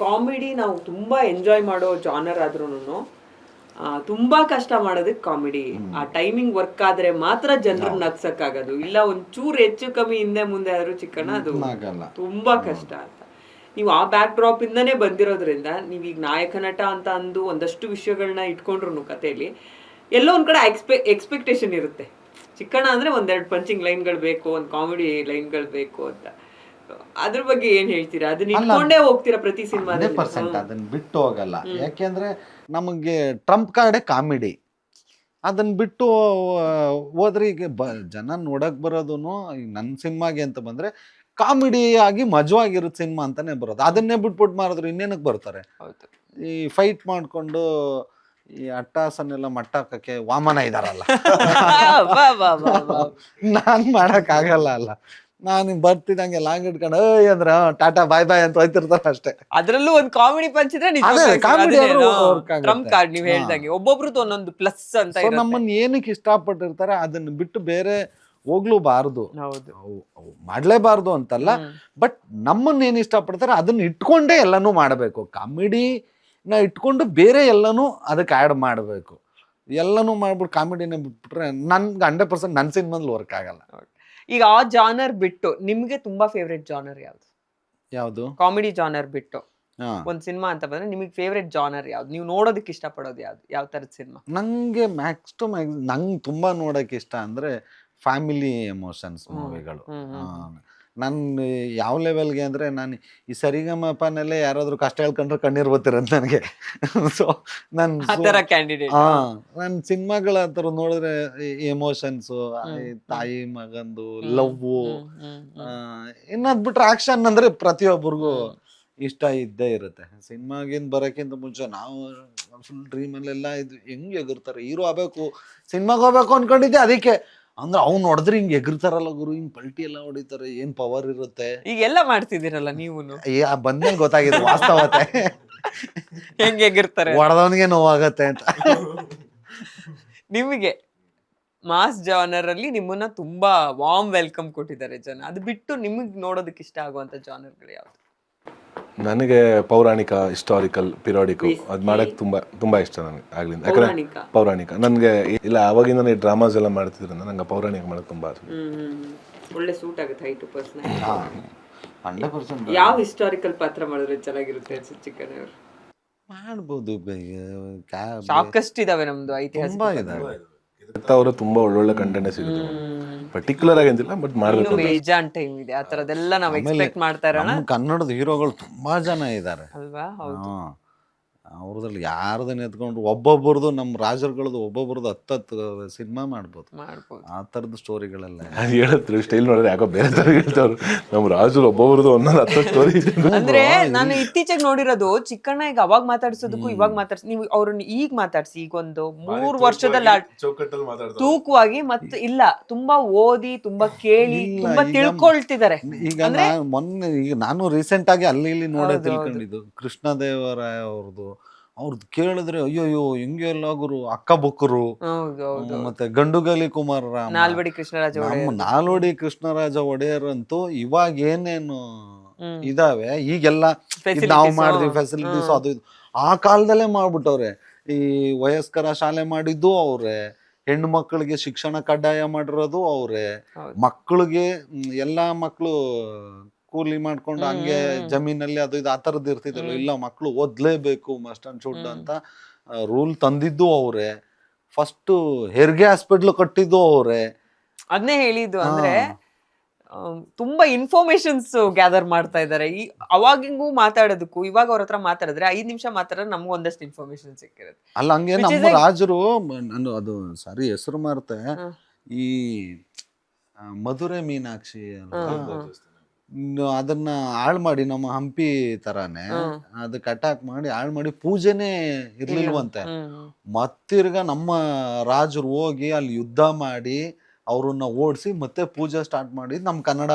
ಕಾಮಿಡಿ ನಾವು ತುಂಬಾ ಎಂಜಾಯ್ ಮಾಡೋ ಜಾನರ್ ಆದ್ರೂ ತುಂಬಾ ಕಷ್ಟ ಮಾಡೋದಕ್ಕೆ ಕಾಮಿಡಿ ಆ ಟೈಮಿಂಗ್ ವರ್ಕ್ ಆದ್ರೆ ಮಾತ್ರ ಜನರು ನಗ್ಸಕ್ಕಾಗೋದು. ಇಲ್ಲ ಒಂದ್ ಚೂರು ಹೆಚ್ಚು ಕಮ್ಮಿ ಹಿಂದೆ ಮುಂದೆ ಆದ್ರೂ ಚಿಕ್ಕಣ್ಣ ಅದು ತುಂಬಾ ಕಷ್ಟ ಅಂತ. ನೀವು ಆ ಬ್ಯಾಕ್ ಡ್ರಾಪ್ ಇಂದಾನೇ ಬಂದಿರೋದ್ರಿಂದ ಈಗ ನಾಯಕ ನಟ ಅಂತ ಅಂದು ಒಂದಷ್ಟು ವಿಷಯಗಳನ್ನ ಇಟ್ಕೊಂಡ್ರು ಕಥೆಯಲ್ಲಿ ಎಲ್ಲೋ ಒಂದ್ ಕಡೆ ಎಕ್ಸ್ಪೆ ಎಕ್ಸ್ಪೆಕ್ಟೇಷನ್ ಇರುತ್ತೆ. ಚಿಕ್ಕಣ್ಣ ಅಂದ್ರೆ ಒಂದೆರಡು ಪಂಚಿಂಗ್ ಲೈನ್ಗಳು ಬೇಕು ಒಂದ್ ಕಾಮಿಡಿ ಲೈನ್ಗಳು ಬೇಕು ಅಂತ. ಅದ್ರ ಬಗ್ಗೆ ಏನ್ ಹೇಳ್ತೀರಾ? ಅದನ್ನ ಇಟ್ಕೊಂಡೇ ಹೋಗ್ತೀರಾ ಪ್ರತಿ ಹಂಡ್ರೆಡ್ ಸಿನಿಮಾದಲ್ಲಿ? ಪರ್ಸೆಂಟ್ ಅದನ್ನ ಬಿಟ್ಟು ಹೋಗಲ್ಲ. ಯಾಕೆಂದ್ರೆ ನಮಗೆ ಟ್ರಂಪ್ ಕಾರ್ಡೇ ಕಾಮಿಡಿ. ಅದನ್ನ ಬಿಟ್ಟು ಹೋದ್ರೆ ಈಗ ಬ ಜನ ನೋಡಕ್ ಬರೋದು ನನ್ನ ಸಿನಿಮಾಗೆ ಅಂತ ಬಂದ್ರೆ ಕಾಮಿಡಿ ಆಗಿ ಮಜವಾಗಿರೋ ಸಿನಿಮಾ ಅಂತಾನೆ ಬರೋದು. ಅದನ್ನೇ ಬಿಟ್ಬಿಟ್ಟು ಮಾರಿದ್ರು ಇನ್ನೇನಕ್ಕೆ ಬರ್ತಾರೆ? ಈ ಫೈಟ್ ಮಾಡ್ಕೊಂಡು ಈ ಅಟ್ಟಾಸನ್ನೆಲ್ಲ ಮಟ್ಟ ಹಾಕಕ್ಕೆ ವಾಮನ ಇದಾರಲ್ಲ. ನಾನ್ ಮಾಡಕ್ ಆಗಲ್ಲ ಅಲ್ಲ. ನಾನು ಹಂಗೆ ಲಾಂಗ್ ಇಟ್ಕೊಂಡು ಏಯ್ ಅಂದ್ರ ಟಾಟಾ ಬಾಯ್ ಬಾಯ್ ಅಂತ ಹೋಯ್ತಿರ್ತಾರ ಅಷ್ಟೇ. ಅದ್ರಲ್ಲೂ ಒಂದ್ ಕಾಮಿಡಿ ಪಂಚ್ ಅದೇ, comedy ಆದ್ರೂ work ಆಗುತ್ತೆ. ಟ್ರಂಪ್ ಕಾರ್ಡ್ ನೀವು. ಹೇಳ್ದಂಗೆ. ಒಬ್ಬೊಬ್ರದ್ದು ಒಂದೊಂದು ಪ್ಲಸ್ ಅಂತ ನಮ್ಮನ್ ಇರುತ್ತೆ. ನಮ್ಮನ್ನ ಏನಕ್ಕೆ ಇಷ್ಟಪಟ್ಟಿರ್ತಾರೆ ಅದನ್ನ ಬಿಟ್ಟು ಬೇರೆ ಹೋಗ್ಲೂಬಾರ್ದು. ಹೌದು. ಅವು- ಅವು ಮಾಡ್ಲೇಬಾರ್ದು ಅಂತಲ್ಲ ಬಟ್ ನಮ್ಮನ್ನ ಏನ್ ಇಷ್ಟಪಡ್ತಾರೆ ಅದನ್ನ ಇಟ್ಕೊಂಡೇ ಎಲ್ಲನೂ ಮಾಡಬೇಕು. ಕಾಮಿಡಿನ ಇಟ್ಕೊಂಡು ಬೇರೆ ಎಲ್ಲನೂ ಅದಕ್ಕೆ ಆ್ಯಡ್ ಮಾಡಬೇಕು. ಎಲ್ಲನೂ ಮಾಡ್ಬಿಟ್ಟು ಕಾಮಿಡಿನ ಬಿಟ್ಬಿಟ್ರೆ ನನ್ಗೆ ಹಂಡ್ರೆಡ್ ಪರ್ಸೆಂಟ್ ನನ್ನ ಸಿನಿಮಾದಲ್ಲಿ ವರ್ಕ್ ಆಗಲ್ಲ. ಈಗ ಆ ಜಾನರ್ ಬಿಟ್ಟು ನಿಮ್ಗೆ ತುಂಬಾ ಫೇವ್ರೆಟ್ ಜಾನರ್ ಯಾವ್ದು? ಯಾವುದು? ಕಾಮಿಡಿ ಜಾನರ್ ಬಿಟ್ಟು. ಒಂದ್ ಸಿನಿಮಾ ಅಂತ ಬಂದ್ರೆ ನಿಮಗೆ ಫೇವ್ರೆಟ್ ಜಾನರ್ ಯಾವ್ದು? ನೀವು ನೋಡೋದಕ್ಕೆ ಇಷ್ಟಪಡೋದು ಯಾವ್ದು? ಯಾವ ತರದ ಸಿನಿಮಾ ನಂಗೆ ಮ್ಯಾಕ್ಸ್ ಟು ಮ್ಯಾಕ್ಸ್ ನಂಗೆ ತುಂಬಾ ನೋಡಕ್ ಇಷ್ಟ ಅಂದ್ರೆ ಫ್ಯಾಮಿಲಿ ಎಮೋಷನ್ಸ್ ಮೂವಿಗಳು ನನ್ನ ಯಾವ ಲೆವೆಲ್ಗೆ ಅಂದ್ರೆ ನಾನು ಈ ಸರಿಗಮಪನಲ್ಲೇ ಯಾರಾದರೂ ಕಷ್ಟ ಹೇಳ್ಕೊಂಡ್ರೆ ಕಣ್ಣೀರು ಬರ್ತಿರೋದು ನನಗೆ. ಸೊ ನಾನು ಕ್ಯಾಂಡಿಡೇಟ್ ಹಾ ನನ್ನ ಸಿನಿಮಾಗಳ ಥರ ನೋಡಿದ್ರೆ ಎಮೋಷನ್ಸ್ ತಾಯಿ ಮಗಂದು ಲವ್ ಇನ್ನದ್ ಬಿಟ್ರೆ ಆಕ್ಷನ್ ಅಂದ್ರೆ ಪ್ರತಿಯೊಬ್ಬರಿಗೂ ಇಷ್ಟ ಇದ್ದೇ ಇರುತ್ತೆ. ಸಿನಿಮಾಗಿಂದ ಬರೋಕ್ಕಿಂತ ಮುಂಚೆ ನಾವು ಫುಲ್ ಡ್ರೀಮ್ ಅಲ್ಲೆಲ್ಲ ಇದು ಹೆಂಗ್ ಎಗರ್ತಾರೆ? ಹೀರೋ ಆಗಬೇಕು ಸಿನಿಮಾಗೆ ಹೋಗ್ಬೇಕು ಅನ್ಕೊಂಡಿದ್ದೆ ಅದಕ್ಕೆ ಅಂದ್ರೆ ಅವ್ನು ಹೊಡೆದ್ರೆ ಹಿಂಗ್ ಎಗರ್ತಾರಲ್ಲ ಗುರು ಹಿಂಗ್ ಪಲ್ಟಿ ಎಲ್ಲ ಹೊಡಿತಾರೆ ಏನ್ ಪವರ್ ಇರುತ್ತೆ? ಈಗೆಲ್ಲ ಮಾಡ್ತಿದ್ದೀರಲ್ಲ ನೀವು ಬಂದ್ಮೇಲೆ ಗೊತ್ತಾಗಿದೆ ವಾಸ್ತವತೆ. ಹೆಂಗ್ ಎಗಿರ್ತಾರೆ? ಹೊಡೆದವನಿಗೆ ನೋವಾಗತ್ತೆ ಅಂತ. ನಿಮಗೆ ಮಾಸ್ ಜಾನರ್ ಅಲ್ಲಿ ನಿಮ್ಮನ್ನ ತುಂಬಾ ವಾರ್ಮ್ ವೆಲ್ಕಮ್ ಕೊಟ್ಟಿದ್ದಾರೆ ಜನ. ಅದು ಬಿಟ್ಟು ನಿಮಗೆ ನೋಡೋದಕ್ಕೆ ಇಷ್ಟ ಆಗುವಂತ ಜಾನರ್ಗಳು ಯಾವ್ದು? ನನಗೆ ಪೌರಾಣಿಕ ಹಿಸ್ಟಾರಿಕಲ್ ಪಿರಿಯಾಡಿಕ್ ಅದು ಮಾಡಕ್ ತುಂಬಾ ತುಂಬಾ ಇಷ್ಟ ನನಗೆ ಆಗ್ಲಿಂದ. ಯಾಕಂದ್ರೆ ಪೌರಾಣಿಕ. ಪೌರಾಣಿಕ. ನನಗೆ ಇಲ್ಲ ಅವಾಗಿಂದ ಡ್ರಾಮಾಸ್ ಎಲ್ಲ ಮಾಡ್ತಿದ್ರಿಂದ ನಂಗೆ ಪೌರಾಣಿಕ ಮಾಡಕ್ ತುಂಬಾ ಆಸೆ. ಒಳ್ಳೆ ಸೂಟ್ ಆಗುತ್ತೆ ಹೈಟು ಹಂಡ್ರೆಡ್ ಪರ್ಸೆಂಟ್ ಯಾವ ಹಿಸ್ಟಾರಿಕಲ್ ಪಾತ್ರ ಮಾಡಿದ್ರೆ ಚೆನ್ನಾಗಿರುತ್ತೆ ಅನ್ಸುತ್ತೆ ಚಿಕ್ಕನ್ ಅವರು? ಮಾಡ್ಬೋದು ಸಾಕಷ್ಟು ಇದಾವೆ ನಮ್ದು ಐತಿಹಾಸಿಕ ಅವರು ತುಂಬಾ ಒಳ್ಳೊಳ್ಳೆ ಕಂಟೆಂಟ್ ಸಿಗುತ್ತೆ. ಪರ್ಟಿಕ್ಯುಲರ್ ಆಗಿ ಅಂತಿಲ್ಲ ಬಟ್ ಮಾಡಬೇಕು ಬೇಜಾನ್ ಟೈಮ್ ಇದೆ ಆ ತರದೆಲ್ಲ ನಾವು ಎಕ್ಸ್ಪೆಕ್ಟ್ ಮಾಡ್ತಾ ಇರೋಣ. ಕನ್ನಡದ ಹೀರೋಗಳು ತುಂಬಾ ಜನ ಇದ್ದಾರೆ. ಅಲ್ವಾ? ಹೌದು. ಅವ್ರದ್ರಲ್ಲಿ ಯಾರ್ದನ್ನ ಎತ್ಕೊಂಡು ಒಬ್ಬೊಬ್ಬರದು ನಮ್ಮ ರಾಜರುಗಳದ್ದು ಒಬ್ಬೊಬ್ಬರದು ಹತ್ತತ್ತು ಸಿನಿಮಾ ಮಾಡ್ಬೋದು. ಮಾಡ್ಬೋದು. ಆ ಥರದ ಸ್ಟೋರಿಗಳೆಲ್ಲ ಅದು ಹೇಳತ್ರಿ ಸ್ಟೈಲ್ ನೋಡಿದ್ರೆ ಯಾಕೋ ಬೇರೆ ಥರ ಹೇಳ್ತಾವ್ರು. ನಮ್ಮ ರಾಜರು ಒಬ್ಬೊಬ್ರದ್ದು ಒಂದೊಂದು ಹತ್ತು ಸ್ಟೋರಿ ಅಂದ್ರೆ ನಾನು ಇತ್ತೀಚೆಗೆ ನೋಡಿರೋದು ಚಿಕ್ಕಣ್ಣ ಈಗ ಅವಾಗ ಮಾತಾಡ್ಸೋದಕ್ಕೂ ಇವಾಗ ಮಾತಾಡ್ಸಿ ನೀವು ಅವ್ರನ್ನ ಈಗ ಮಾತಾಡ್ಸಿ ಈಗ ಒಂದು ಮೂರು ವರ್ಷದಲ್ಲಿ ಆ- ಚೌಕಟ್ಟಲ್ಲಿ ಮಾತಾಡ್ತಾರೆ ತೂಕವಾಗಿ ಮತ್ತೆ ಇಲ್ಲ ತುಂಬಾ ಓದಿ ತುಂಬಾ ಕೇಳಿ ಇಲ್ಲ, ತುಂಬಾ ಈಗ- ತಿಳ್ಕೊಳ್ತಿದ್ದಾರೆ. ಈಗ ನಾ ಮೊನ್ನೆ ಈಗ ನಾನು ರೀಸೆಂಟ್ ಆಗಿ ಅಲ್ಲಿ ಇಲ್ಲಿ ನೋಡೇ ತಿಳ್ಕೊಂಡಿದ್ದು ಕೃಷ್ಣದೇವರಾಯ ಅವ್ರದ್ದು ಅವ್ರದ್ದು ಕೇಳಿದ್ರೆ ಅಯ್ಯೋಯ್ಯೋ ಹಿಂಗೆಲ್ಲ ಗುರು ಅಕ್ಕ ಬುಕ್ಕರು ಹೌದು ಹೌದು ಮತ್ತೆ ಗಂಡುಗಲಿ ಕುಮಾರ ನಾಲ್ವಡಿ ಕೃಷ್ಣರಾಜ ಒಡೆಯರ್. ನಮ್ಮ ನಾಲ್ವಡಿ ಕೃಷ್ಣರಾಜ ಒಡೆಯರ್ ಅಂತೂ ಇವಾಗ ಏನೇನು ಹ್ಮ್. ಇದಾವೆ ಈಗೆಲ್ಲ ಇದ್ Facilities, ನಾವು ಮಾಡಿದ್ವಿ. ಫೆಸಿಲಿಟೀಸ್ ಅದು ಇದು ಆ ಕಾಲದಲ್ಲೇ ಮಾಡ್ಬಿಟ್ಟವ್ರೆ ಈ ವಯಸ್ಕರ ಶಾಲೆ ಮಾಡಿದ್ದು ಅವ್ರೆ ಹೆಣ್ಣು ಮಕ್ಕಳಿಗೆ ಶಿಕ್ಷಣ ಕಡ್ಡಾಯ ಮಾಡಿರೋದು ಅವ್ರೆ ಹೌದು. ಮಕ್ಕಳಿಗೆ ಎಲ್ಲಾ ಮಕ್ಕಳು ಕೂಲಿ ಮಾಡ್ಕೊಂಡು ಹಂಗೆ ಜಮೀನಲ್ಲಿ ಅದು ಇದು ಆ ಥರದ್ದು ಇರ್ತಿದ್ರು ಇಲ್ಲ ಮಕ್ಕಳು ಓದ್ಲೇಬೇಕು ಮಸ್ಟ್ ಅಂಡ್ ಶುಡ್ ಅಂತ ರೂಲ್ ತಂದಿದ್ದು ಅವರೇ. ಫಸ್ಟ್ ಹೆರಿಗೆ ಹಾಸ್ಪಿಟ್ಲ್ ಕಟ್ಟಿದ್ದು ಅವ್ರೆ. ಅದನ್ನೇ ಹೇಳಿದ್ದು ಅಂದ್ರೆ ತುಂಬಾ ಇನ್ಫಾರ್ಮೇಶನ್ಸ್ ಗ್ಯಾದರ್ ಮಾಡ್ತಾ ಇದ್ದಾರೆ ಈ ಅವಾಗಿಂಗೂ ಮಾತಾಡೋದಕ್ಕೂ ಇವಾಗ ಅವ್ರ ಹತ್ರ ಮಾತಾಡಿದ್ರೆ ಐದ್ ನಿಮಿಷ ಮಾತಾಡಿದ್ರೆ ನಮ್ಗೆ ಒಂದಷ್ಟು ಇನ್ಫಾರ್ಮೇಶನ್ ಸಿಕ್ಕಿರುತ್ತೆ. ಅಲ್ಲ ಹಂಗೆ ನಮ್ಮ ರಾಜರು ನಾನು ಅದು ಸಾರಿ ಹೆಸರು ಮಾರ್ತೆ ಈ ಮಧುರೆ ಮೀನಾಕ್ಷಿ ಅಲ್ವಾ? ಅದನ್ನ ಹಾಳು ಮಾಡಿ ನಮ್ಮ ಹಂಪಿ ತರಾನೇ ಅದ್ ಕಟಾಕ್ ಅಟ್ಯಾಕ್ ಮಾಡಿ ಹಾಳು ಮಾಡಿ ಪೂಜೆನೆ ಇರ್ಲಿಲ್ವಂತೆ. ಮತ್ತಿರ್ಗ ನಮ್ಮ ರಾಜರು ಹೋಗಿ ಅಲ್ಲಿ ಯುದ್ಧ ಮಾಡಿ ಅವ್ರನ್ನ ಓಡಿಸಿ ಮತ್ತೆ ಪೂಜೆ ಸ್ಟಾರ್ಟ್ ಮಾಡಿ ನಮ್ಮ ಕನ್ನಡ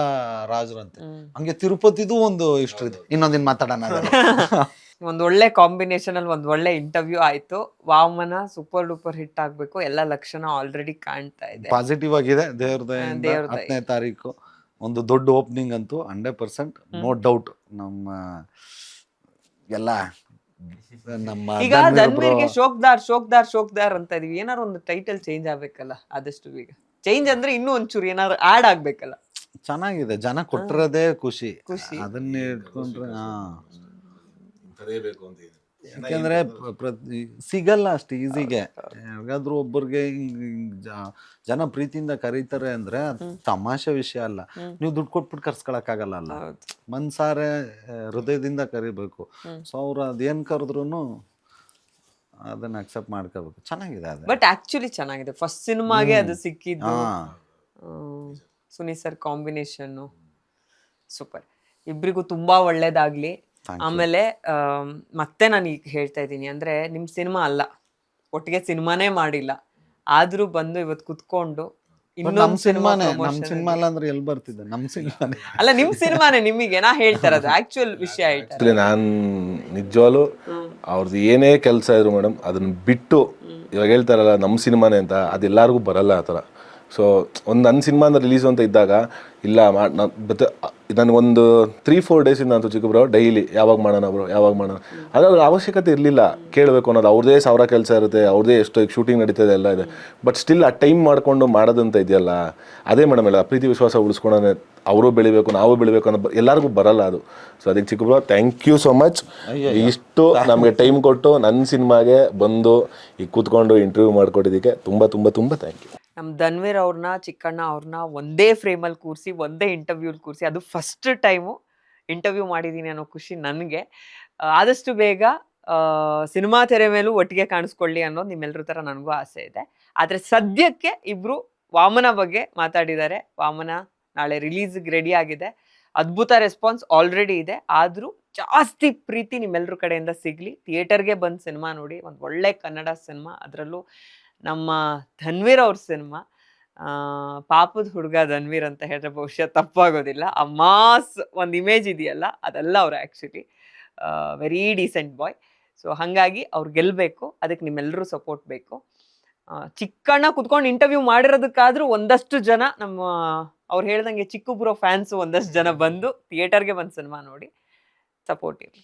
ರಾಜರಂತೆ. ಹಂಗೆ ತಿರುಪತಿದು ಒಂದು ಇಷ್ಟ ಇದೆ. ಇನ್ನೊಂದಿನ ಮಾತಾಡೋಣ ಅದನ್ನ. ಒಂದ್ ಒಳ್ಳೆ ಕಾಂಬಿನೇಷನ್ ಅಲ್ಲಿ ಒಂದ್ ಒಳ್ಳೆ ಇಂಟರ್ವ್ಯೂ ಆಯ್ತು. ವಾಮನ ಸೂಪರ್ ಡೂಪರ್ ಹಿಟ್ ಆಗ್ಬೇಕು. ಎಲ್ಲ ಲಕ್ಷಣ ಆಲ್ರೆಡಿ ಕಾಣ್ತಾ ಇದೆ. ಪಾಸಿಟಿವ್ ಆಗಿದೆ. ದೇವ್ರ ದಯೆಯಿಂದ ದೇವ್ರ ದಯೆ. ಹತ್ತನೇ ತಾರೀಕು. ಒಂದು ದೊಡ್ಡ ಓಪನಿಂಗ್ ಅಂತೂ ಹಂಡ್ರೆಡ್ ಪರ್ಸೆಂಟ್ ನೋ ಡೌಟ್ ನಮ್ಮ ಎಲ್ಲ ನಮ್ಮ ಈಗ ಧನ್ವೀರ್ ಧನ್ವೀರ್ಗೆ ಶೋಕ್ದಾರ್ ಶೋಕ್ದಾರ್ ಶೋಕ್ದಾರ್ ಅಂತ ಇದೀವಿ. ಏನಾರು ಒಂದು ಟೈಟಲ್ ಚೇಂಜ್ ಆಗ್ಬೇಕಲ್ಲ ಆದಷ್ಟು ಈಗ ಚೇಂಜ್ ಅಂದ್ರೆ ಇನ್ನೂ ಒಂಚೂರು ಏನಾದ್ರು ಆಡ್ ಆಗ್ಬೇಕಲ್ಲ. ಚೆನ್ನಾಗಿದೆ. ಜನ ಕೊಟ್ಟಿರೋದೇ ಖುಷಿ. ಖುಷಿ. ಅದನ್ನ ಇಟ್ಕೊಂಡ್ರೆ ಹಾ. ಕರೆಯಬೇಕು ಅಂತ ಇದೆ. ಯಾಕಂದ್ರೆ ಪ್ರ- ಸಿಗಲ್ಲ ಅಷ್ಟು ಈಸಿಗೆ ಯಾರಿಗಾದ್ರೂ ಒಬ್ಬರಿಗೆ ಜನ ಪ್ರೀತಿಯಿಂದ ಕರೀತಾರೆ ಅಂದ್ರೆ ಅದ್ ತಮಾಷೆ ವಿಷಯ ಅಲ್ಲ. ನೀವು ದುಡ್ಡು ಕೊಟ್ಬಿಟ್ಟು ಕರ್ಸ್ಕೊಳಕ್ ಆಗಲ್ಲ ಅಲ್ಲ. ಮನ್ಸಾರೆ ಹೃದಯದಿಂದ ಕರಿಬೇಕು. ಸೊ ಅವ್ರು ಅದೇನ್ ಕರೆದ್ರು ಅದನ್ನ ಅಕ್ಸೆಪ್ಟ್ ಮಾಡ್ಕೋಬೇಕು. ಚೆನ್ನಾಗಿದೆ ಅದು. ಬಟ್ ಆಕ್ಚುಲಿ ಚೆನ್ನಾಗಿದೆ. ಫಸ್ಟ್ ಸಿನಿಮಾಗೆ ಅದು ಸಿಕ್ಕಿದ್ದು ಸುನಿ ಸರ್ ಕಾಂಬಿನೇಷನ್ ಸೂಪರ್. ಇಬ್ರಿಗೂ ತುಂಬಾ ಒಳ್ಳೇದಾಗ್ಲಿ. ಆಮೇಲೆ ಆಮ್, ಮತ್ತೆ ನಾನು ಈಗ ಹೇಳ್ತಾ ಇದ್ದೀನಿ. ಅಂದ್ರೆ ನಿಮ್ ಸಿನಿಮಾ ಅಲ್ಲ. ಒಟ್ಟಿಗೆ ಸಿನಿಮಾನೇ ಮಾಡಿಲ್ಲ. ಆದ್ರೂ ಬಂದು ಇವತ್ತು ಕುತ್ಕೊಂಡು ನಮ್ ಇನ್ನೊಂದು ಸಿನಿಮಾನೇ ನಮ್ ಸಿನಿಮಾ ಅಲ್ಲ ಅಂದ್ರೆ ಎಲ್ಲಿ ಬರ್ತಿದ್ದೆ ನಮ್ ಸಿನಿಮಾನೇ. ಅಲ್ಲ ನಿಮ್ ಸಿನಿಮಾನೇ ನಿಮಗೆ. ನಾ ಹೇಳ್ತಾ ಇರೋದು. ಆಕ್ಚುಯಲ್ ವಿಷಯ ಹೇಳ್ತಾರೆ ಆಕ್ಚುಲಿ ನಾನು ನಿಜವಾಗ್ಲು ಅವ್ರದ್ದು ಏನೇ ಕೆಲಸ ಇದ್ರು ಮೇಡಮ್ ಅದನ್ನ ಬಿಟ್ಟು ಇವಾಗ ಹೇಳ್ತಾರಲ್ಲ ನಮ್ಮ ಸಿನಿಮಾನೇ ಅಂತ. ಅದೆಲ್ಲರಿಗೂ ಬರಲ್ಲ ಆ ಥರ. ಸೊ ಒಂದು ನನ್ನ ಸಿನಿಮಾ ರಿಲೀಸ್ ರಿಲೀಸು ಅಂತ ಇದ್ದಾಗ ಇಲ್ಲ ನಾನು ನನಗೊಂದು ತ್ರೀ ಫೋರ್ ಡೇಸಿಂದ ಅಂತ ಚಿಕ್ಕ ಬ್ರೋ ಡೈಲಿ ಯಾವಾಗ ಮಾಡೋಣ ಬ್ರೋ ಯಾವಾಗ ಮಾಡೋಣ. ಅದ್ರ ಅವಶ್ಯಕತೆ ಇರಲಿಲ್ಲ ಕೇಳಬೇಕು ಅನ್ನೋದು. ಅವ್ರದೇ ಸಾವಿರ ಕೆಲಸ ಇರುತ್ತೆ ಅವ್ರದೇ ಎಷ್ಟು ಶೂಟಿಂಗ್ ನಡೀತದೆ ಎಲ್ಲ ಇದೆ. ಬಟ್ ಸ್ಟಿಲ್ ಆ ಟೈಮ್ ಮಾಡಿಕೊಂಡು ಮಾಡೋದಂತ ಇದೆಯಲ್ಲ ಅದೇ ಮೇಡಮ್ ಎಲ್ಲ ಪ್ರೀತಿ ವಿಶ್ವಾಸ ಉಳಿಸ್ಕೊಳೋಣ ಅವರು ಬೆಳಿಬೇಕು ನಾವು ಬೆಳಿಬೇಕು ಅನ್ನೋ ಎಲ್ಲರಿಗೂ ಬರಲ್ಲ ಅದು. ಸೊ ಅದಕ್ಕೆ ಚಿಕ್ಕ bro thank you so much ಇಷ್ಟು ನಮಗೆ ಟೈಮ್ ಕೊಟ್ಟು ನನ್ನ ಸಿನಿಮಾಗೆ ಬಂದು ಈಗ ಕೂತ್ಕೊಂಡು ಇಂಟರ್ವ್ಯೂ ಮಾಡಿಕೊಟ್ಟಿದ್ದಕ್ಕೆ ತುಂಬ ತುಂಬ ತುಂಬ ಥ್ಯಾಂಕ್ ಯು ನಮ್ ಧನ್ವೀರ್ ಅವ್ರನ್ನ ಚಿಕ್ಕಣ್ಣ ಅವ್ರನ್ನ ಒಂದೇ ಫ್ರೇಮಲ್ಲಿ ಕೂರಿಸಿ, ಒಂದೇ ಇಂಟರ್ವ್ಯೂಲಿ ಕೂರಿಸಿ, ಅದು ಫಸ್ಟ್ ಟೈಮು ಇಂಟರ್ವ್ಯೂ ಮಾಡಿದ್ದೀನಿ ಅನ್ನೋ ಖುಷಿ ನನಗೆ. ಆದಷ್ಟು ಬೇಗ ಸಿನಿಮಾ ತೆರೆ ಮೇಲೂ ಒಟ್ಟಿಗೆ ಕಾಣಿಸ್ಕೊಳ್ಳಿ ಅನ್ನೋದು ನಿಮ್ಮೆಲ್ಲರ ಥರ ನನಗೂ ಆಸೆ ಇದೆ. ಆದರೆ ಸದ್ಯಕ್ಕೆ ಇಬ್ಬರು ವಾಮನ ಬಗ್ಗೆ ಮಾತಾಡಿದ್ದಾರೆ. ವಾಮನ ನಾಳೆ ರಿಲೀಸ್ಗೆ ರೆಡಿ ಆಗಿದೆ. ಅದ್ಭುತ ರೆಸ್ಪಾನ್ಸ್ ಆಲ್ರೆಡಿ ಇದೆ. ಆದರೂ ಜಾಸ್ತಿ ಪ್ರೀತಿ ನಿಮ್ಮೆಲ್ಲರ ಕಡೆಯಿಂದ ಸಿಗಲಿ. ಥಿಯೇಟರ್ಗೆ ಬಂದು ಸಿನಿಮಾ ನೋಡಿ, ಒಂದು ಒಳ್ಳೆ ಕನ್ನಡ ಸಿನಿಮಾ, ಅದರಲ್ಲೂ ನಮ್ಮ ಧನ್ವೀರ್ ಅವ್ರ ಸಿನಿಮಾ. ಪಾಪದ ಹುಡುಗ ಧನ್ವೀರ್ ಅಂತ ಹೇಳಿದ್ರೆ ಬಹುಶಃ ತಪ್ಪಾಗೋದಿಲ್ಲ. ಆ ಮಾಸ್ ಒಂದು ಇಮೇಜ್ ಇದೆಯಲ್ಲ, ಅದೆಲ್ಲ ಅವ್ರು actually very decent boy so ಹಾಗಾಗಿ ಅವ್ರು ಗೆಲ್ಲಬೇಕು ಅದಕ್ಕೆ ನಿಮ್ಮೆಲ್ಲರೂ ಸಪೋರ್ಟ್ ಬೇಕು. ಚಿಕ್ಕಣ್ಣ ಕುತ್ಕೊಂಡು ಇಂಟರ್ವ್ಯೂ ಮಾಡಿರೋದಕ್ಕಾದ್ರೂ ಒಂದಷ್ಟು ಜನ ನಮ್ಮ, ಅವ್ರು ಹೇಳ್ದಂಗೆ ಚಿಕ್ಕಪುರ ಫ್ಯಾನ್ಸ್ ಒಂದಷ್ಟು ಜನ ಬಂದು ಥಿಯೇಟರ್ಗೆ ಬಂದು ಸಿನಿಮಾ ನೋಡಿ ಸಪೋರ್ಟ್ ಇರಲಿ.